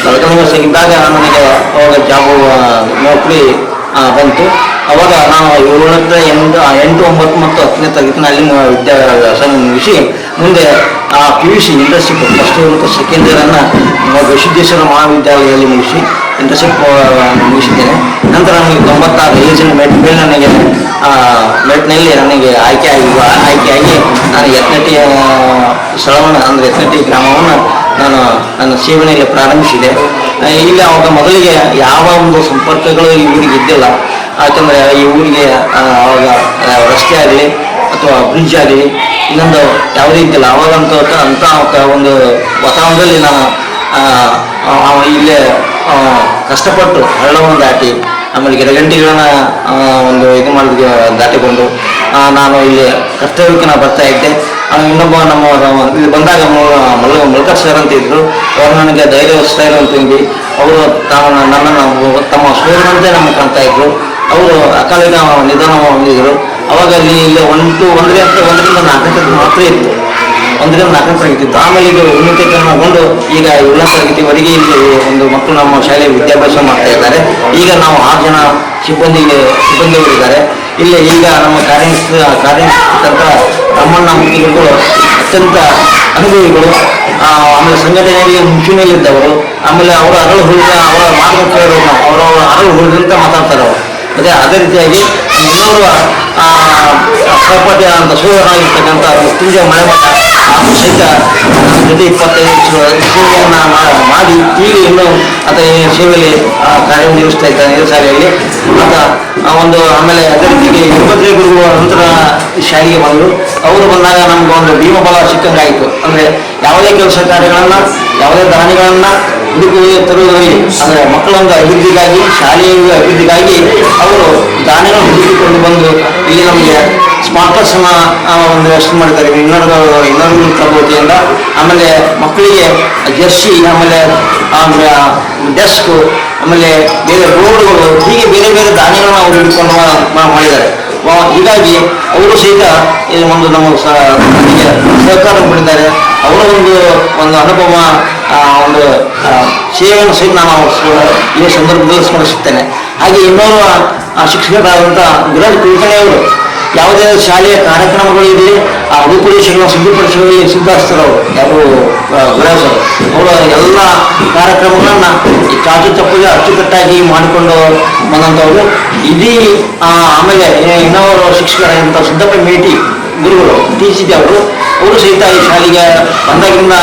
ತಳಕಲ್ ನಿವಾಸಿ ಆಗಿದ್ದಾಗ ನನಗೆ ಅವಾಗ ಜಾಬು ನೌಕರಿ ಬಂತು. ಅವಾಗ ನಾನು ಏಳನೇ ಎಂಟು ಎಂಟು, ಒಂಬತ್ತು ಮತ್ತು ಹತ್ತನೇ ತರಗತಿನ ಅಲ್ಲಿ ಮ- ವಿದ್ಯಾಭ್ಯಾಸ ಮುಗಿಸಿ ಮುಂದೆ P U C internship first ಮತ್ತು ಸೆಕೆಂಡ್ ಇಯರನ್ನು ಗವಿಸಿದ್ದೇಶ್ವರ ಮಹಾವಿದ್ಯಾಲಯದಲ್ಲಿ ಮುಗಿಸಿ ಇಂಟರ್ನ್ಶಿಪ್ ಮುಗಿಸಿದ್ದೇನೆ. ನಂತರ ನನಗೆ ತೊಂಬತ್ತಾರು ಏಜಿನ ಮೆಟ್ ಮೇಲೆ ನನಗೆ ಮೆಟ್ನಲ್ಲಿ ನನಗೆ ಆಯ್ಕೆ ಆಗಿ ಆಯ್ಕೆಯಾಗಿ ನಾನು ಯತ್ನಟಿ ಸ್ಥಳವನ್ನು, ಅಂದರೆ ಯತ್ನಟಿ ಗ್ರಾಮವನ್ನು ನಾನು ನನ್ನ ಸೇವನೆಯಲ್ಲಿ ಪ್ರಾರಂಭಿಸಿದೆ. ಇಲ್ಲಿ ಅವಾಗ ಮೊದಲಿಗೆ ಯಾವ ಒಂದು ಸಂಪರ್ಕಗಳು ಇವರಿಗೆ ಇದ್ದಿಲ್ಲ. ಯಾಕಂದರೆ ಈ ಊರಿಗೆ ಅವಾಗ ರಸ್ತೆ ಆಗಲಿ ಅಥವಾ ಬ್ರಿಡ್ಜ್ ಆಗಲಿ, ಇನ್ನೊಂದು ಯಾವುದೇ ಇದ್ದಿಲ್ಲ ಅವಾಗಂತ ಅಂತ ಒಂದು ವಾತಾವರಣದಲ್ಲಿ ನಾನು ಇಲ್ಲೇ ಕಷ್ಟಪಟ್ಟು ಹಳ್ಳವನ್ನು ದಾಟಿ, ಆಮೇಲೆ ಗಿಡಗಂಟಿಗಳನ್ನ ಒಂದು ಇದು ಮಾಡಿದ ದಾಟಿಕೊಂಡು ನಾನು ಇಲ್ಲಿ ಕರ್ತವ್ಯಕ್ಕೆ ನಾನು ಬರ್ತಾ ಇದ್ದೆ. ಇನ್ನೊಬ್ಬ ನಮ್ಮ, ಇಲ್ಲಿ ಬಂದಾಗ ಮಲ್ಲ ಮಲ್ಕರ್ ಸರ್ ಅಂತ ಇದ್ರು. ಅವರು ನನಗೆ ಧೈರ್ಯ ಸ್ಟೈಲ್ ಅಂತ ಅವರು ತಾವು ನನ್ನನ್ನು, ತಮ್ಮ ಸೋದರಂತೆ ನಮಗೆ ಕಾಣ್ತಾ ಇದ್ರು. ಅವರು ಅಕಾಲಿನ ಹೊಂದಿದ್ರು ಅವಾಗ ಅಲ್ಲಿ ಇಲ್ಲಿ ಒಂದು ಒಂದರಿಂದ ಒಂದರಿಂದ ನಾಲ್ಕನೇ ತರಗತಿ ಮಾತ್ರ ಇತ್ತು. ಒಂದರಿಂದ ನಾಲ್ಕನೇ ಇತ್ತು. ಆಮೇಲೆ ಈಗ ಉನ್ನತೀಕರಣಗೊಂಡು ಈಗ ಉಲ್ಲಾಸ ತರಗತಿವರೆಗೆ ಇಲ್ಲಿ ಒಂದು ಮಕ್ಕಳು ನಮ್ಮ ಶಾಲೆಯಲ್ಲಿ ವಿದ್ಯಾಭ್ಯಾಸ ಮಾಡ್ತಾ ಇದ್ದಾರೆ. ಈಗ ನಾವು ಆರು ಜನ ಸಿಬ್ಬಂದಿ ಇದ್ದಾರೆ. ಇಲ್ಲಿ ಈಗ ನಮ್ಮ ಕಾರ್ಯ ಕಾರ್ಯನಿರ್ವಹಿಸ್ತಕ್ಕಂಥ ಬ್ರಹ್ಮಣ್ಣ ಮುಖ್ಯಗಳು ಅತ್ಯಂತ ಅನುಭವಿಗಳು. ಆಮೇಲೆ ಸಂಘಟನೆಯಲ್ಲಿ ಮುಂಚೂಣಿಯಲ್ಲಿದ್ದವರು. ಆಮೇಲೆ ಅವರು ಅರಳು ಹುಡುಗ ಅವರ ಮಾತು ಅವರವರ ಅರಳು ಹುಡುಗಂತ ಮಾತಾಡ್ತಾರೆ ಅವರು ಅದೇ ಅದೇ ರೀತಿಯಾಗಿ ಇನ್ನೂರು ಪ್ರಪತಿ ಅಂತ ಸೂರ್ಯನಾಗಿರ್ತಕ್ಕಂಥ ಮೃತ್ಯುಂಜಯ ಮಳೆಮಠ ಅದು ಸಹಿತ ಪ್ರತಿ ಇಪ್ಪತ್ತೈದು ಸೇವೆಯನ್ನು ಮಾಡಿ ಈಗ ಇನ್ನೂ ಆತ ಸೇವೆಯಲ್ಲಿ ಕಾರ್ಯನಿರ್ವಹಿಸ್ತಾ ಇದ್ದಾನೆ ಶಾಲೆಯಲ್ಲಿ ಆತ ಒಂದು ಆಮೇಲೆ ಅದೇ ರೀತಿಗೆ ಇಪ್ಪತ್ತೇ ಗುರುಗಳು ನಂತರ ಶಾಲೆಗೆ ಬಂದರು ಅವರು ಬಂದಾಗ ನಮ್ಗೆ ಒಂದು ಭೀಮಬಲ ಸಿಕ್ಕಂಗಾಯಿತು. ಅಂದರೆ ಯಾವುದೇ ಕೆಲಸ ಕಾರ್ಯಗಳನ್ನು, ಯಾವುದೇ ದಾನಿಗಳನ್ನು ಹುಡುಕಿ ತರುವುದರಲ್ಲಿ ಅಂದರೆ ಮಕ್ಕಳೊಂದು ಅಭಿವೃದ್ಧಿಗಾಗಿ ಶಾಲೆಯ ಅಭಿವೃದ್ಧಿಗಾಗಿ ಅವರು ದಾನಿಗಳನ್ನು ಹುಡುಕಿಕೊಂಡು ಬಂದು ಇಲ್ಲಿ ನಮಗೆ ಕ್ಲಾಸ್ ಒಂದು ವ್ಯವಸ್ಥೆ ಮಾಡಿದ್ದಾರೆ. ಇನ್ನೊಂದು ಇನ್ನೊಂದು ಪ್ರಭುತಿಯಿಂದ ಆಮೇಲೆ ಮಕ್ಕಳಿಗೆ ಜರ್ಸಿ, ಆಮೇಲೆ ಡೆಸ್ಕ್, ಆಮೇಲೆ ಬೇರೆ ರೋಡ್ಗಳು ಹೀಗೆ ಬೇರೆ ಬೇರೆ ದಾನಿಗಳನ್ನು ಅವರು ಹಿಡ್ಕೊಂಡು ಮಾಡಿದ್ದಾರೆ. ಹೀಗಾಗಿ ಅವರು ಸಹಿತ ಒಂದು ನಮ್ಮ ಸಹಕಾರ ಮಾಡಿದ್ದಾರೆ ಅವರ ಒಂದು ಒಂದು ಅನುಭವ ಒಂದು ಸೇವೆಯನ್ನು ಸಹಿತ ನಾನು ಈ ಸಂದರ್ಭದಲ್ಲಿ ಸ್ಮರಿಸುತ್ತೇನೆ. ಹಾಗೆ ಇನ್ನೋರ್ವ ಶಿಕ್ಷಕರಾದಂಥ ವಿರಾಜ್ ಕುಲಕರ್ಣಿಯವರು ಯಾವುದೇ ಶಾಲೆಯ ಕಾರ್ಯಕ್ರಮಗಳು ಇರಲಿ, ಆ ರೂಪುರೇಷೆಗಳನ್ನು ಸಿದ್ಧಪಡಿಸುವಲ್ಲಿ ಸಿದ್ಧಸ್ತರವರು ಯಾರು ವಿರಾಜ್ ಅವರು ಎಲ್ಲ ಕಾರ್ಯಕ್ರಮಗಳನ್ನು ಚಾಚು ತಪ್ಪದೆ ಅಚ್ಚುಕಟ್ಟಾಗಿ ಮಾಡಿಕೊಂಡು ಬಂದಂಥವ್ರು. ಇಡೀ ಆಮೇಲೆ ಇನ್ನವರು ಶಿಕ್ಷಕರಾದಂಥ ಸಿದ್ದಪ್ಪ ಮೇಟಿ ಗುರುಗಳು ಟಿ ಸಿ ಅವರು ಅವರು ಸಹಿತ ಈ ಶಾಲೆಗೆ ಬಂದಾಗಿಂದ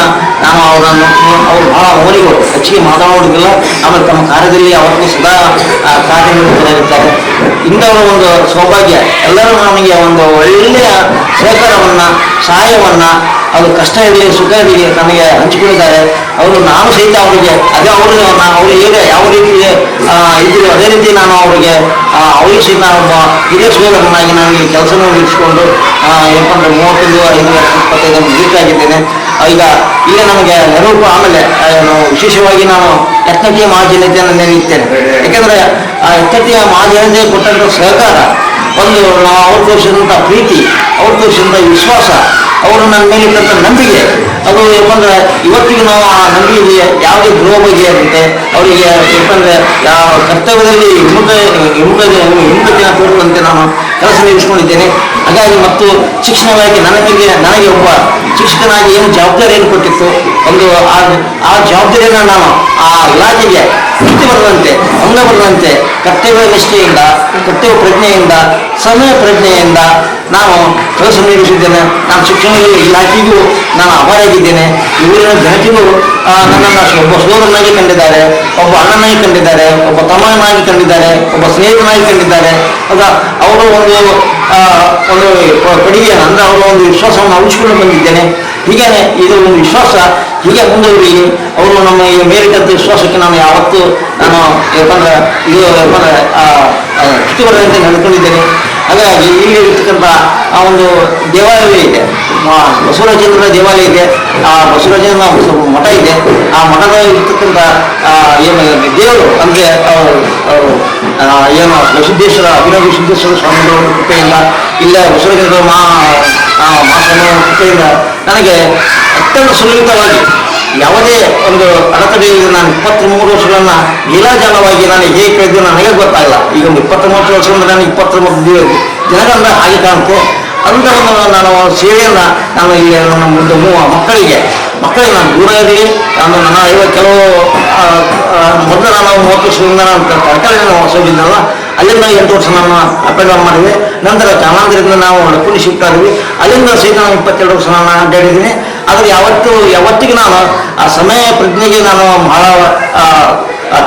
ನಾನು ಅವರನ್ನು ಅವರು ಬಹಳ ಮೌಲಿಗಳು ಹೆಚ್ಚಿಗೆ ಮಾತನಾಡೋದಿಲ್ಲ ಆಮೇಲೆ ತಮ್ಮ ಕಾರ್ಯದಲ್ಲಿ ಅವತ್ತು ಸದಾ ಕಾರ್ಯನಿರತರಾಗಿರ್ತಾರೆ ಇಂಥವರ ಒಂದು ಸೌಭಾಗ್ಯ ಎಲ್ಲರೂ ನಮಗೆ ಒಂದು ಒಳ್ಳೆಯ ಸಹಕಾರವನ್ನು, ಸಹಾಯವನ್ನು ಅದು ಕಷ್ಟ ಇರಲಿ, ಸುಖ ಇರಲಿ, ನಮಗೆ ಹಂಚಿಕೊಂಡಿದ್ದಾರೆ ಅವರು ನಾನು ಸಹಿತ ಅವರಿಗೆ, ಅದೇ ಅವರು ನಾನು ಅವರು ಹೇಗೆ, ಯಾವ ರೀತಿ ಇದ್ರು ಅದೇ ರೀತಿ ನಾನು ಅವರಿಗೆ ಅವ್ರಿಗೆ ಸಹಿತ ಒಬ್ಬ ಹಿರಿಯ ನಾನು ಈ ಕೆಲಸವನ್ನು ನಿರ್ವಹಿಸಿಕೊಂಡು ಏನಪ್ಪ ಮೂವತ್ತೊಂದು ಐದು ಇಪ್ಪತ್ತೈದು ಮುಗಿತಾಗಿದ್ದೇನೆ ಈಗ ಈಗ ನಮಗೆ ನೆರವು ಆಮೇಲೆ ವಿಶೇಷವಾಗಿ ನಾನು ಯತ್ನಕೀಯ ಮಹಾಜನತೆಯನ್ನು ನೆನೆಯುತ್ತೇನೆ ಯಾಕೆಂದರೆ, ಆ ಯತ್ನಕೀಯ ಮಹಾಜನತೆ ಕೊಟ್ಟಂಥ ಸಹಕಾರ, ಒಂದು ನಾವು ಅವ್ರು ತೋರಿಸಿದಂಥ ಪ್ರೀತಿ, ಅವ್ರು ತೋರಿಸಿದಂಥ ವಿಶ್ವಾಸ ಅವರು ನನ್ನ ಮೇಲೆ ಇಟ್ಟಂತ ನಂಬಿಕೆ. ಅದು ಏನಂದ್ರೆ ಇವತ್ತಿಗೆ ನಾವು ಆ ನಂಬಿಕೆಗೆ ಯಾವುದೇ ದ್ರೋಹ ಬಗೆಯಾಗುತ್ತೆ ಅವರಿಗೆ ಯಾಕಂದ್ರೆ ಯಾವ ಕರ್ತವ್ಯದಲ್ಲಿ ಹಿಮ್ಮುಖ ಹಿಮ್ಮುಖ ಹಿಮ್ಮುಖತೆಯನ್ನು ತೋರುವಂತೆ ನಾನು ಕೆಲಸ ನಿರ್ವಹಿಸಿಕೊಂಡಿದ್ದೇನೆ ಹಾಗಾಗಿ ಮತ್ತು ಶಿಕ್ಷಣವಾಗಿ ನನಗೆ ನನಗೆ ಒಬ್ಬ ಶಿಕ್ಷಕನಾಗಿ ಏನು ಜವಾಬ್ದಾರಿಯನ್ನು ಕೊಟ್ಟಿತ್ತು ಒಂದು ಆ ಜವಾಬ್ದಾರಿಯನ್ನು ನಾನು ಆ ಇಲಾಖೆಗೆ ಪ್ರೀತಿ ಬರದಂತೆ ಅಂಗ ಬರದಂತೆ, ಕರ್ತವ್ಯ ನಿಷ್ಠೆಯಿಂದ, ಕರ್ತವ್ಯ ಪ್ರಜ್ಞೆಯಿಂದ, ಸಮಯ ಪ್ರಜ್ಞೆಯಿಂದ ನಾನು ಕೆಲಸ ನಿರ್ವಹಿಸಿದ್ದೇನೆ ನಾನು ಶಿಕ್ಷಣ ಇಲಾಖೆಗೂ ನಾನು ಅಪಾರಾಗಿದ್ದೇನೆ ಇವರಿನ ಜನತೆಗೂ ನನ್ನನ್ನು ಒಬ್ಬ ಸೋದರನಾಗಿ ಕಂಡಿದ್ದಾರೆ, ಒಬ್ಬ ಅಣ್ಣನಾಗಿ ಕಂಡಿದ್ದಾರೆ, ಒಬ್ಬ ತಮ್ಮನಾಗಿ ಕಂಡಿದ್ದಾರೆ, ಒಬ್ಬ ಸ್ನೇಹಿತನಾಗಿ ಕಂಡಿದ್ದಾರೆ. ಅದ ಅವರು ಒಂದು ಒಂದು ಕಡಿಗೆ ಅಂದರೆ ಅವರ ಒಂದು ವಿಶ್ವಾಸವನ್ನು ಉಳಿಸಿಕೊಂಡು ಬಂದಿದ್ದೇನೆ. ಹೀಗೆ ಇದು ಒಂದು ವಿಶ್ವಾಸ. ಹೀಗೆ ಮುಂದುವರಿ ಅವರು ನಮ್ಮ ಈ ಮೇಲಿಟ್ಟಂಥ ವಿಶ್ವಾಸಕ್ಕೆ ನಾನು ಯಾವತ್ತೂ ನಾನು ಯಾಕಂದ್ರೆ ಇದು ಯಾಕಂದ್ರೆ ಕಿತ್ತುಬರದಂತೆ ನಡೆದುಕೊಂಡಿದ್ದೇನೆ ಹಾಗಾಗಿ ಇಲ್ಲಿ ಇರ್ತಕ್ಕಂಥ ಆ ಒಂದು ದೇವಾಲಯ ಇದೆ. ಬಸವರಾಜೇಂದ್ರ ದೇವಾಲಯ ಇದೆ. ಆ ಬಸವರಾಜೇಂದ್ರ ಮಠ ಇದೆ. ಆ ಮಠದ ಇರ್ತಕ್ಕಂಥ ಏನು ದೇವರು ಅಂದರೆ ಏನು ವಸುದ್ದೇಶ್ವರ ಅಭಿನವ ವಿಶುದ್ಧೇಶ್ವರ ಸ್ವಾಮಿಗಳ ಕೃಪೆಯಿಂದ ಇಲ್ಲ. ಬಸವರಾಜೇಂದ್ರ ಮಾ ಆ, ಮಾತನ್ನು ಕೃಪೆಯಿಂದ ನನಗೆ ಅತ್ಯಂತ ಸುಲಲಿತವಾಗಿ ಯಾವುದೇ ಒಂದು ಅಡೆತಡೆಯಿಲ್ಲದೆ ನಾನು ಇಪ್ಪತ್ತ್ಮೂರು ವರ್ಷಗಳನ್ನ ಲೀಲಾಜಾಲವಾಗಿ ನಾನು ಹೇಗೆ ಕಳೆದು ನನಗೆ ಗೊತ್ತಾಗಲ್ಲ. ಈಗ ಒಂದು ಇಪ್ಪತ್ತೊಂಬತ್ತು ವರ್ಷದಿಂದ ನಾನು ಇಪ್ಪತ್ತೊಂಬತ್ತು ದಿನ ಜನಗಂದ ಹಾಗೆ ಕಾಣುತ್ತೆ. ಅಂತ ನಾನು ಸೇವೆಯನ್ನು ನಾನು ಈ ನನ್ನ ಮುಂದೆ ಮಕ್ಕಳಿಗೆ ಮಕ್ಕಳಿಗೆ ನಾನು ದೂರ ಇರಲಿ. ನಾನು ನನ್ನ ಐವತ್ತು ಕೆಲವು ಮೊದಲು ನಾನು ಮೂವತ್ತು ವರ್ಷದಿಂದ ನಾನು ತರಕಾರಿಯನ್ನು ಹೊಸದಿದ್ದಲ್ಲ ಅಲ್ಲಿಂದ ಎಂಟು ವರ್ಷ ನಾನು ಅಪ್ ಮಾಡಿದ್ವಿ ಮಾಡಿದೆ. ನಂತರ ಚಾಮರಾಜರಿಂದ ನಾವು ಲಕ್ಕುಂಡಿ ಶಿಫ್ಟ್ ಆದ್ವಿ ಅಲ್ಲಿಂದ ಸಹಿತ ನಾನು ಇಪ್ಪತ್ತೆರಡು ವರ್ಷ ನಾನು ಅಡ್ಡಾಡಿದ್ದೀನಿ. ಆದರೆ ಯಾವತ್ತು ಯಾವತ್ತಿಗೆ ನಾನು ಆ ಸಮಯ ಪ್ರಜ್ಞೆಗೆ ನಾನು ಬಹಳ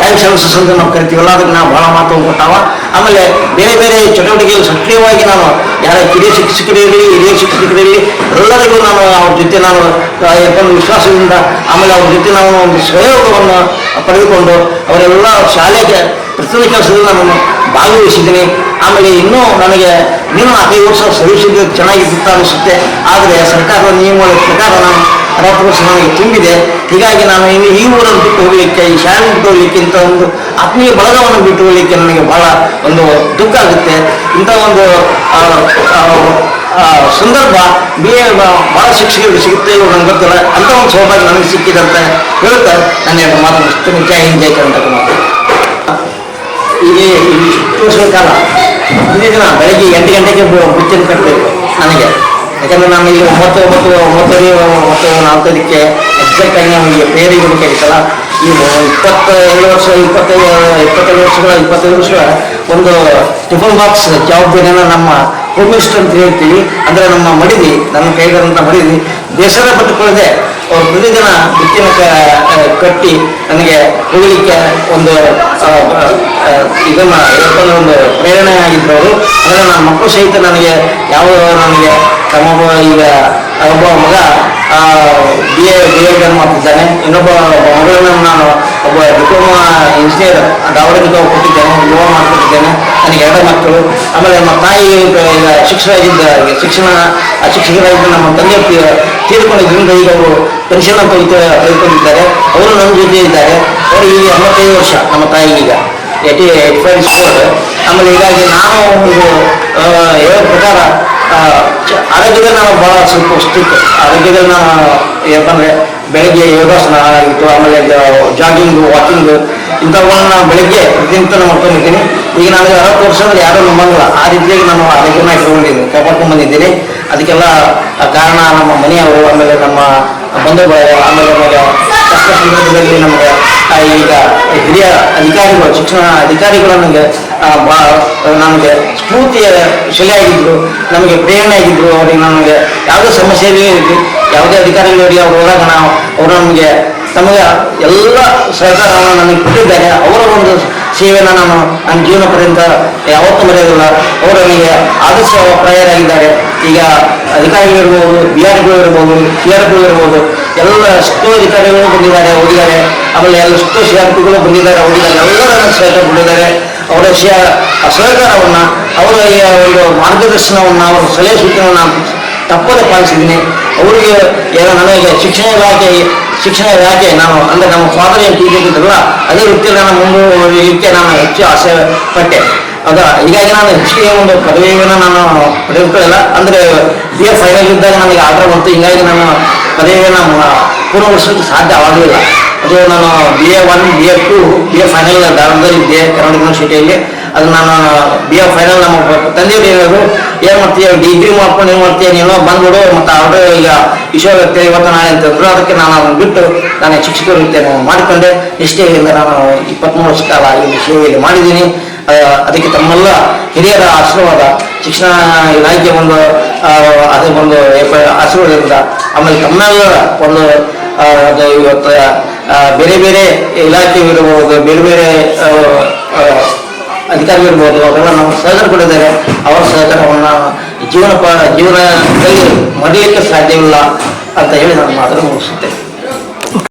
ಟೈಮ್ ಸರ್ವಿಸಸ್ ಅಂತ ನಾವು ಕರಿತೀವಲ್ಲ, ಅದಕ್ಕೆ ನಾವು ಬಹಳ ಮಹತ್ವ ಕೊಟ್ಟಾವ. ಆಮೇಲೆ ಬೇರೆ ಬೇರೆ ಚಟುವಟಿಕೆಗಳು ಸಕ್ರಿಯವಾಗಿ ನಾನು ಯಾರ ಕಿರಿಯ ಶಿಕ್ಷಕರಿರಲಿ, ಹಿರಿಯ ಶಿಕ್ಷಕರಿರಲಿ, ಎಲ್ಲರಿಗೂ ನಾನು ಅವ್ರ ಜೊತೆ ನಾನು ಯಾಕಂದ್ರೆ ವಿಶ್ವಾಸದಿಂದ ಆಮೇಲೆ ಅವ್ರ ಜೊತೆ ನಾನು ಒಂದು ಸಹಯೋಗವನ್ನು ಪಡೆದುಕೊಂಡು ಅವರೆಲ್ಲ ಶಾಲೆಗೆ ಪ್ರತಿಯೊಂದು ಕೆಲಸದಲ್ಲಿ ನಾನು ಭಾಗವಹಿಸಿದ್ದೀನಿ. ಆಮೇಲೆ ಇನ್ನೂ ನನಗೆ ಇನ್ನೂ ನಾಲ್ಕೈದು ವರ್ಷ ಸರ್ವಿಸ್ ಚೆನ್ನಾಗಿ ಚೆನ್ನಾಗಿತ್ತು ಅನಿಸುತ್ತೆ. ಆದರೆ ಸರ್ಕಾರದ ನಿಯಮಗಳ ಪ್ರಕಾರ ನಾನು ವರ್ಷ ನನಗೆ ತುಂಬಿದೆ. ಹೀಗಾಗಿ ನಾನು ಇನ್ನು ಈ ಊರನ್ನು ಬಿಟ್ಟು ಹೋಗಲಿಕ್ಕೆ, ಈ ಶಾಲೆ ಬಿಟ್ಟು ಹೋಗಲಿಕ್ಕೆ ಇಂಥ ಒಂದು ಆತ್ಮೀಯ ಬಳಗವನ್ನು ಬಿಟ್ಟು ಹೋಗಲಿಕ್ಕೆ ನನಗೆ ಬಹಳ ಒಂದು ದುಃಖ ಆಗುತ್ತೆ. ಇಂಥ ಒಂದು ಸಂದರ್ಭ ಬಿ ಎ ಭಾಳ ಶಿಕ್ಷಕರಿಗೆ ಸಿಗುತ್ತೆ ನನಗೆ ಗೊತ್ತಿಲ್ಲ. ಅಂಥ ಒಂದು ಸೌಭಾಗ್ಯ ನನಗೆ ಸಿಕ್ಕಿದಂತೆ ಅಂತ ನನ್ನ ನಾನು ಎರಡು ಮಾತು ಜೈ ಹಿಂದ್, ಜೈ ಕರ್ನಾಟಕ ಮಾತು. ಇಷ್ಟು ವರ್ಷಗಳ ಕಾಲ ದಿನ, ಬೆಳಗ್ಗೆ ಎಂಟು ಗಂಟೆಗೆ ಬುತ್ತಿನ ಕಟ್ಟಬೇಕು ನನಗೆ. ಯಾಕಂದ್ರೆ ನಾನು ಇಲ್ಲಿ ಒಂಬತ್ತು ಒಂಬತ್ತು ಒಂಬತ್ತು ನಾಲ್ಕೈದಕ್ಕೆ ಎಕ್ಸಾಕ್ಟ್ ಆಗಿ ನಮಗೆ ಪೇರಿ ಬೇಕಾಗಿತ್ತಲ್ಲ ಈ ಇಪ್ಪತ್ತೇಳು ವರ್ಷ, ಇಪ್ಪತ್ತೈದು ಇಪ್ಪತ್ತೈದು ವರ್ಷಗಳ ಇಪ್ಪತ್ತೈದು ವರ್ಷಗಳ ಒಂದು ಟಿಫನ್ ಬಾಕ್ಸ್ ಜವಾಬ್ದಾರಿಯನ್ನು ನಮ್ಮ ಹೋಮ್ ಮಿನಿಸ್ಟರ್ ಅಂತ ಹೇಳ್ತೀವಿ. ಅಂದರೆ ನಮ್ಮ ಮಡಿದಿ ನನ್ನ ಕೈಗಾರಂತ ಮಡಿದಿ ಬೇಸರ ಪಟ್ಟುಕೊಳ್ಳದೆ ಅವ್ರು ಪ್ರತಿದಿನ ಬಿತ್ತಿನ ಕಟ್ಟಿ ನನಗೆ ಹೋಗಲಿಕ್ಕೆ ಒಂದು ಇದನ್ನ ಒಂದು ಪ್ರೇರಣೆ ಆಗಿದ್ದವರು ಅಂದರೆ ನನ್ನ ಮಕ್ಕಳು ಸಹಿತ ನನಗೆ ಯಾವ, ನನಗೆ ತಮ್ಮ ಈಗ ಒಬ್ಬ ಮಗ ಬಿ ಎ ಬಿ ಎಡ್ ಮಾಡ್ತಿದ್ದಾನೆ. ಇನ್ನೊಬ್ಬ ಮಗಳನ್ನು ನಾನು ಒಬ್ಬ ಡಿಪ್ಲೊಮಾ ಇಂಜಿನಿಯರ್ ದಾವಣಗೆರೆ ಕೊಟ್ಟಿದ್ದೇನೆ ಯುವ ಮಾಡ್ಕೊಟ್ಟಿದ್ದೇನೆ. ನನಗೆ ಎರಡು ಮಕ್ಕಳು. ಆಮೇಲೆ ನಮ್ಮ ತಾಯಿ, ಈಗ ಶಿಕ್ಷಕರಾಗಿದ್ದ, ಶಿಕ್ಷಣ ಶಿಕ್ಷಕರಾಗಿದ್ದ ನಮ್ಮ ತಂದೆ ತೀರ್ಕೊಂಡಿದ್ದರಿಂದ ಈಗ ಅವರು ಪೆನ್ಷನ್ ಅಂತ ತೆಗೆದು ತೆಗೆದುಕೊಂಡಿದ್ದಾರೆ ಅವರು ನನ್ನ ಜೊತೆ ಇದ್ದಾರೆ. ಅವರು ಈಗ ಎಂಬತ್ತೈದು ವರ್ಷ ನಮ್ಮ ತಾಯಿ ಏಟ್ ಫೈವ್ ಸ್ಕೋರ್ ಆಮೇಲೆ ಹೀಗಾಗಿ ನಾವು ಹೇಳೋ ಪ್ರಕಾರ ಆರೋಗ್ಯದಲ್ಲಿ ನಾವು ಭಾಳ ಸ್ವಲ್ಪ ಸ್ಟಿಕ್ ಆರೋಗ್ಯದಲ್ಲಿ ನಾವು ಯಾಕಂದರೆ ಬೆಳಗ್ಗೆ ಯೋಗಾಸನ ಆಗಿತ್ತು, ಆಮೇಲೆ ಜಾಗಿಂಗು ವಾಕಿಂಗು ಇಂಥವುಗಳನ್ನ ನಾವು ಬೆಳಗ್ಗೆ ಪ್ರತಿನಿತ್ಯ ಮಾಡ್ಕೊಂಡಿದ್ದೀನಿ. ಈಗ ನನಗೆ ಅರವತ್ತು ವರ್ಷ ಅಂದ್ರೆ ಯಾರೂ ನಂಬಂಗಿಲ್ಲ. ಆ ರೀತಿಯಾಗಿ ನಾನು ಆರೋಗ್ಯನ ಇಟ್ಕೊಂಡಿದ್ದೀನಿ, ಕಾಪಾಡ್ಕೊಂಡು ಬಂದಿದ್ದೀನಿ. ಅದಕ್ಕೆಲ್ಲ ಕಾರಣ ನಮ್ಮ ಮನೆಯವರು, ಆಮೇಲೆ ನಮ್ಮ ಬಳಗ ಆಮೇಲೆ ನಮಗೆ ಕಷ್ಟ ಸಂದರ್ಭದಲ್ಲಿ ನಮಗೆ ಈಗ ಹಿರಿಯ ಅಧಿಕಾರಿಗಳು ಶಿಕ್ಷಣ ಅಧಿಕಾರಿಗಳು ನನಗೆ ಆ, ನಮಗೆ ಸ್ಫೂರ್ತಿಯ ಶಿಲೆಯಾಗಿದ್ದರು ನಮಗೆ ಪ್ರೇರಣೆ ಆಗಿದ್ದರು ಅವರಿಗೆ ನಮಗೆ ಯಾವುದೇ ಸಮಸ್ಯೆ ಇರಲಿ ಯಾವುದೇ ಅಧಿಕಾರಿಗಳಿರಲಿ ಅವ್ರು ಹೋದಾಗ ನಾವು ಅವರು ನಮಗೆ ತಮಗೆ ಎಲ್ಲ ಸಹಕಾರವನ್ನು ನನಗೆ ಕೊಟ್ಟಿದ್ದಾರೆ. ಅವರ ಒಂದು ಸೇವೆನ ನಾನು ನನ್ನ ಜೀವನ ಪರ್ಯಂತ ಯಾವತ್ತೂ ಮರೆಯೋದಿಲ್ಲ. ಅವರು ನನಗೆ ಆದರ್ಶ ಪ್ರಾಯರಾಗಿದ್ದಾರೆ ಈಗ ಅಧಿಕಾರಿಗಳಿರ್ಬೋದು ಬಿ ಆರ್ಗಳು ಇರ್ಬೋದು ಸಿ ಆರ್ಗಳು ಇರ್ಬೋದು, ಎಲ್ಲ ಎಷ್ಟೋ ಅಧಿಕಾರಿಗಳು ಬಂದಿದ್ದಾರೆ ಹೋಗಿದ್ದಾರೆ ಆಮೇಲೆ ಎಲ್ಲ ಎಷ್ಟೋ ಸಿ ಆರ್ ಪಿಗಳು ಬಂದಿದ್ದಾರೆ ಹೋಗಿದ್ದಾರೆ ಎಲ್ಲರೂ ನನಗೆ ಸಹಕಾರ ಕೊಟ್ಟಿದ್ದಾರೆ ಅವರ ವಿಷಯ ಸಹಕಾರವನ್ನು ಅವರ ಒಂದು ಮಾರ್ಗದರ್ಶನವನ್ನು, ಅವರ ಸಲಹೆ ಸೂಚನೆಯನ್ನು ತಪ್ಪದೆ ಪಾಲಿಸಿದ್ದೀನಿ. ಅವರಿಗೆ ಏನೋ ನನಗೆ ಶಿಕ್ಷಣ ಇಲಾಖೆ ಶಿಕ್ಷಣ ಇಲಾಖೆ ನಾನು, ಅಂದರೆ ನಮ್ಮ ಫಾದರ್ ಏನು ಟೀಚರ್ ಅದೇ ವೃತ್ತಿಯಲ್ಲಿ ನಾನು ಮುಂದುವರಿಯಲಿಕ್ಕೆ ನಾನು ಹೆಚ್ಚು ಆಸೆ ಪಟ್ಟೆ. ಅದ, ಹೀಗಾಗಿ ನಾನು ಹೆಚ್ಚಿಗೆ ಒಂದು ಪದವಿಯನ್ನು ನಾನು ಪಡೆದುಕೊಳ್ಳಲ್ಲ. ಅಂದರೆ ಬಿ ಎ ಫೈನಲ್ ಇದ್ದಾಗ ನನಗೆ ಆರ್ಡರ್ ಬಂತು. ಹೀಗಾಗಿ ನಾನು ಪದವಿಯನ್ನು ಪೂರ್ಣಗೊಳಿಸಲಿಕ್ಕೆ ಸಾಧ್ಯ ಆಗಲಿಲ್ಲ. ಅದು ನಾನು B A one B A two B A final ಧಾರವಾಡದಲ್ಲಿ ಇದ್ದೆ ಕರ್ನಾಟಕ ಯೂನಿವರ್ಸಿಟಿಯಲ್ಲಿ. ಅದು ನಾನು ಬಿ ಎ ಫೈನಲ್ ನಮ್ಮ ತಂದೆಯವರು ಹೇಳೋದು ಏನು ಮಾಡ್ತೀಯ? ಡಿಗ್ರಿ ಮಾಡ್ಕೊಂಡು ಏನು ಮಾಡ್ತೀಯ? ನೀನು ಬಂದ್ಬಿಡು. ಮತ್ತು ಅವರು ಈಗ ವಿಶ್ವವಿದ್ಯಾಲಯ ಇವತ್ತು ನಾಳೆ ಅಂತಂದ್ರು ಅದಕ್ಕೆ ನಾನು ಅದನ್ನು ಬಿಟ್ಟು ನಾನು ಶಿಕ್ಷಕರು ವೃತ್ತಿಯನ್ನು ಮಾಡಿಕೊಂಡೆ. ನಿಷ್ಠೆಯಿಂದ ನಾನು ಇಪ್ಪತ್ತ್ಮೂರು ವರ್ಷ ಕಾಲ ಈ ಸೇವೆಯಲ್ಲಿ ಮಾಡಿದ್ದೀನಿ. ಅದಕ್ಕೆ ತಮ್ಮೆಲ್ಲ ಹಿರಿಯರ ಆಶೀರ್ವಾದ, ಶಿಕ್ಷಣ ಇಲಾಖೆ ಒಂದು ಅದೇ ಒಂದು ಆಶೀರ್ವಾದದಿಂದ ಆಮೇಲೆ ತಮ್ಮೆಲ್ಲರ ಒಂದು ಅದು ಇವತ್ತು ಬೇರೆ ಬೇರೆ ಇಲಾಖೆ ಇರ್ಬೋದು ಬೇರೆ ಬೇರೆ ಅಧಿಕಾರಿ ಅಧಿಕಾರಿಗಳಿರ್ಬೋದು ಅವರೆಲ್ಲ ನಮಗೆ ಸಹಕಾರ ಕೊಟ್ಟಿದ್ದಾರೆ. ಅವರ ಸಹಕಾರವನ್ನು ಜೀವನ ಜೀವನದಲ್ಲಿ ಮರೆಯಲಿಕ್ಕೆ ಸಾಧ್ಯವಿಲ್ಲ ಅಂತ ಹೇಳಿ ನಾನು ಮಾತನ್ನು ಮುಗಿಸುತ್ತೇನೆ.